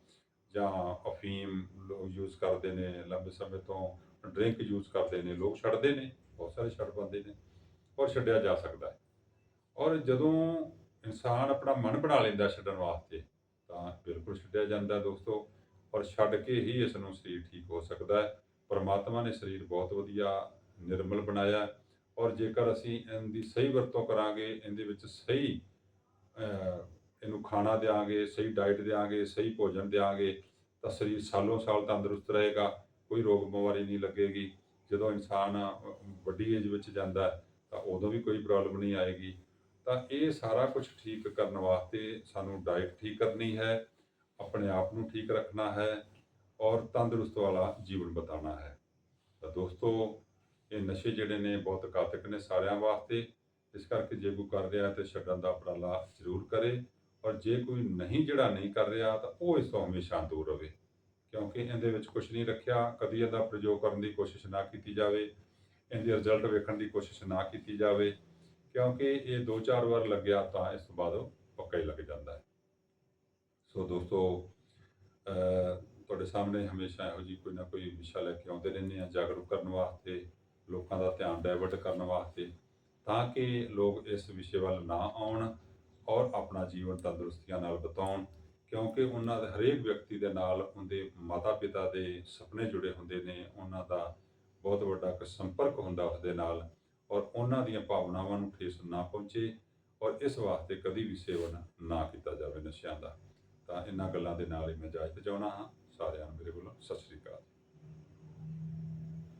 ਜਾਂ ਅਫੀਮ ਲੋਕ ਯੂਜ਼ ਕਰਦੇ ਨੇ, ਲੰਬੇ ਸਮੇਂ ਤੋਂ ਡਰਿੰਕ ਯੂਜ਼ ਕਰਦੇ ਨੇ। ਲੋਕ ਛੱਡਦੇ ਨੇ। ਬਹੁਤ ਸਾਰੇ ਛੱਡ ਪਾਉਂਦੇ ਨੇ। ਔਰ ਛੱਡਿਆ ਜਾ ਸਕਦਾ ਹੈ। ਔਰ ਜਦੋਂ ਇਨਸਾਨ ਆਪਣਾ ਮਨ ਬਣਾ ਲੈਂਦਾ ਛੱਡਣ ਵਾਸਤੇ, ਤਾਂ ਬਿਲਕੁਲ ਛੱਡਿਆ ਜਾਂਦਾ ਦੋਸਤੋ, ਔਰ ਛੱਡ ਕੇ ਹੀ ਇਸ ਨੂੰ ਸਰੀਰ ਠੀਕ ਹੋ ਸਕਦਾ ਹੈ। ਪਰਮਾਤਮਾ ਨੇ ਸਰੀਰ ਬਹੁਤ ਵਧੀਆ ਨਿਰਮਲ ਬਣਾਇਆ ਔਰ ਜੇਕਰ ਅਸੀਂ ਇਹਦੀ ਸਹੀ ਵਰਤੋਂ ਕਰਾਂਗੇ, ਇਹਦੇ ਵਿੱਚ ਸਹੀ ਇਹਨੂੰ ਖਾਣਾ ਦਿਆਂਗੇ, ਸਹੀ ਡਾਈਟ ਦਿਆਂਗੇ, ਸਹੀ ਭੋਜਨ ਦਿਆਂਗੇ, ਤਾਂ ਸਰੀਰ ਸਾਲੋਂ ਸਾਲ ਤੰਦਰੁਸਤ ਰਹੇਗਾ, ਕੋਈ ਰੋਗ ਬਿਮਾਰੀ ਨਹੀਂ ਲੱਗੇਗੀ। ਜਦੋਂ ਇਨਸਾਨ ਵੱਡੀ ਏਜ ਵਿੱਚ ਜਾਂਦਾ ਤਾਂ ਉਦੋਂ ਵੀ ਕੋਈ ਪ੍ਰੋਬਲਮ ਨਹੀਂ ਆਏਗੀ। ਤਾਂ ਇਹ ਸਾਰਾ ਕੁਝ ਠੀਕ ਕਰਨ ਵਾਸਤੇ ਸਾਨੂੰ ਡਾਈਟ ਠੀਕ ਕਰਨੀ ਹੈ, ਆਪਣੇ ਆਪ ਨੂੰ ਠੀਕ ਰੱਖਣਾ ਹੈ ਔਰ ਤੰਦਰੁਸਤ ਵਾਲਾ ਜੀਵਨ ਬਿਤਾਉਣਾ ਹੈ। ਤਾਂ ਦੋਸਤੋ, ਇਹ ਨਸ਼ੇ ਜਿਹੜੇ ਨੇ ਬਹੁਤ ਘਾਤਕ ਨੇ ਸਾਰਿਆਂ ਵਾਸਤੇ। ਇਸ ਕਰਕੇ ਜੇ ਕੋਈ ਕਰ ਰਿਹਾ ਤੇ ਛੱਡਣ ਦਾ ਉਪਰਾਲਾ ਜ਼ਰੂਰ ਕਰੇ ਔਰ ਜੇ ਕੋਈ ਨਹੀਂ ਜਿਹੜਾ ਨਹੀਂ ਕਰ ਰਿਹਾ ਤਾਂ ਉਹ ਇਸ ਤੋਂ ਹਮੇਸ਼ਾ ਦੂਰ ਰਹੇ। ਕਿਉਂਕਿ ਇਹਦੇ ਵਿੱਚ ਕੁਝ ਨਹੀਂ ਰੱਖਿਆ, ਕਦੀ ਇਹਦਾ ਪ੍ਰਯੋਗ ਕਰਨ ਦੀ ਕੋਸ਼ਿਸ਼ ਨਾ ਕੀਤੀ ਜਾਵੇ, ਇਹਦੇ ਰਿਜ਼ਲਟ ਵੇਖਣ ਦੀ ਕੋਸ਼ਿਸ਼ ਨਾ ਕੀਤੀ ਜਾਵੇ। ਕਿਉਂਕਿ ਇਹ ਦੋ ਚਾਰ ਵਾਰ ਲੱਗਿਆ ਤਾਂ ਇਸ ਤੋਂ ਬਾਅਦ ਉਹ ਪੱਕਾ ਹੀ ਲੱਗ ਜਾਂਦਾ ਹੈ। ਸੋ ਦੋਸਤੋ ਤੁਹਾਡੇ ਸਾਹਮਣੇ ਹਮੇਸ਼ਾ ਇਹੋ ਜੀ ਕੋਈ ਨਾ ਕੋਈ ਵਿਸ਼ਾ ਲੈ ਕੇ ਆਉਂਦੇ ਰਹਿੰਦੇ ਆ ਜਾਗਰੂਕ ਕਰਨ ਵਾਸਤੇ, ਲੋਕਾਂ ਦਾ ਧਿਆਨ ਡਾਇਵਰਟ ਕਰਨ ਵਾਸਤੇ, ਤਾਂ ਕਿ ਲੋਕ ਇਸ ਵਿਸ਼ੇ ਵੱਲ ਨਾ ਆਉਣ ਔਰ ਆਪਣਾ ਜੀਵਨ ਤੰਦਰੁਸਤੀਆਂ ਨਾਲ ਬਿਤਾਉਣ, ਕਿਉਂਕਿ ਉਹਨਾਂ ਦੇ ਹਰੇਕ ਵਿਅਕਤੀ ਦੇ ਨਾਲ ਉਹਦੇ ਮਾਤਾ ਪਿਤਾ ਦੇ ਸੁਪਨੇ ਜੁੜੇ ਹੁੰਦੇ ਨੇ, ਉਹਨਾਂ ਦਾ ਬਹੁਤ ਵੱਡਾ ਇੱਕ ਸੰਪਰਕ ਹੁੰਦਾ ਉਸ ਦੇ ਨਾਲ। ਔਰ ਉਹਨਾਂ ਦੀਆਂ ਭਾਵਨਾਵਾਂ ਨੂੰ ਠੇਸ ਨਾ ਪਹੁੰਚੇ ਔਰ ਇਸ ਵਾਸਤੇ ਕਦੀ ਵੀ ਸੇਵਨ ਨਾ ਕੀਤਾ ਜਾਵੇ ਨਸ਼ਿਆਂ ਦਾ। ਤਾਂ ਇਹਨਾਂ ਗੱਲਾਂ ਦੇ ਨਾਲ ਹੀ ਮੈਂ ਇਜਾਜ਼ਤ ਚਾਹੁੰਦਾ ਹਾਂ। ਸਾਰਿਆਂ ਨੂੰ ਮੇਰੇ ਵੱਲੋਂ ਸਤਿ ਸ੍ਰੀ ਅਕਾਲ।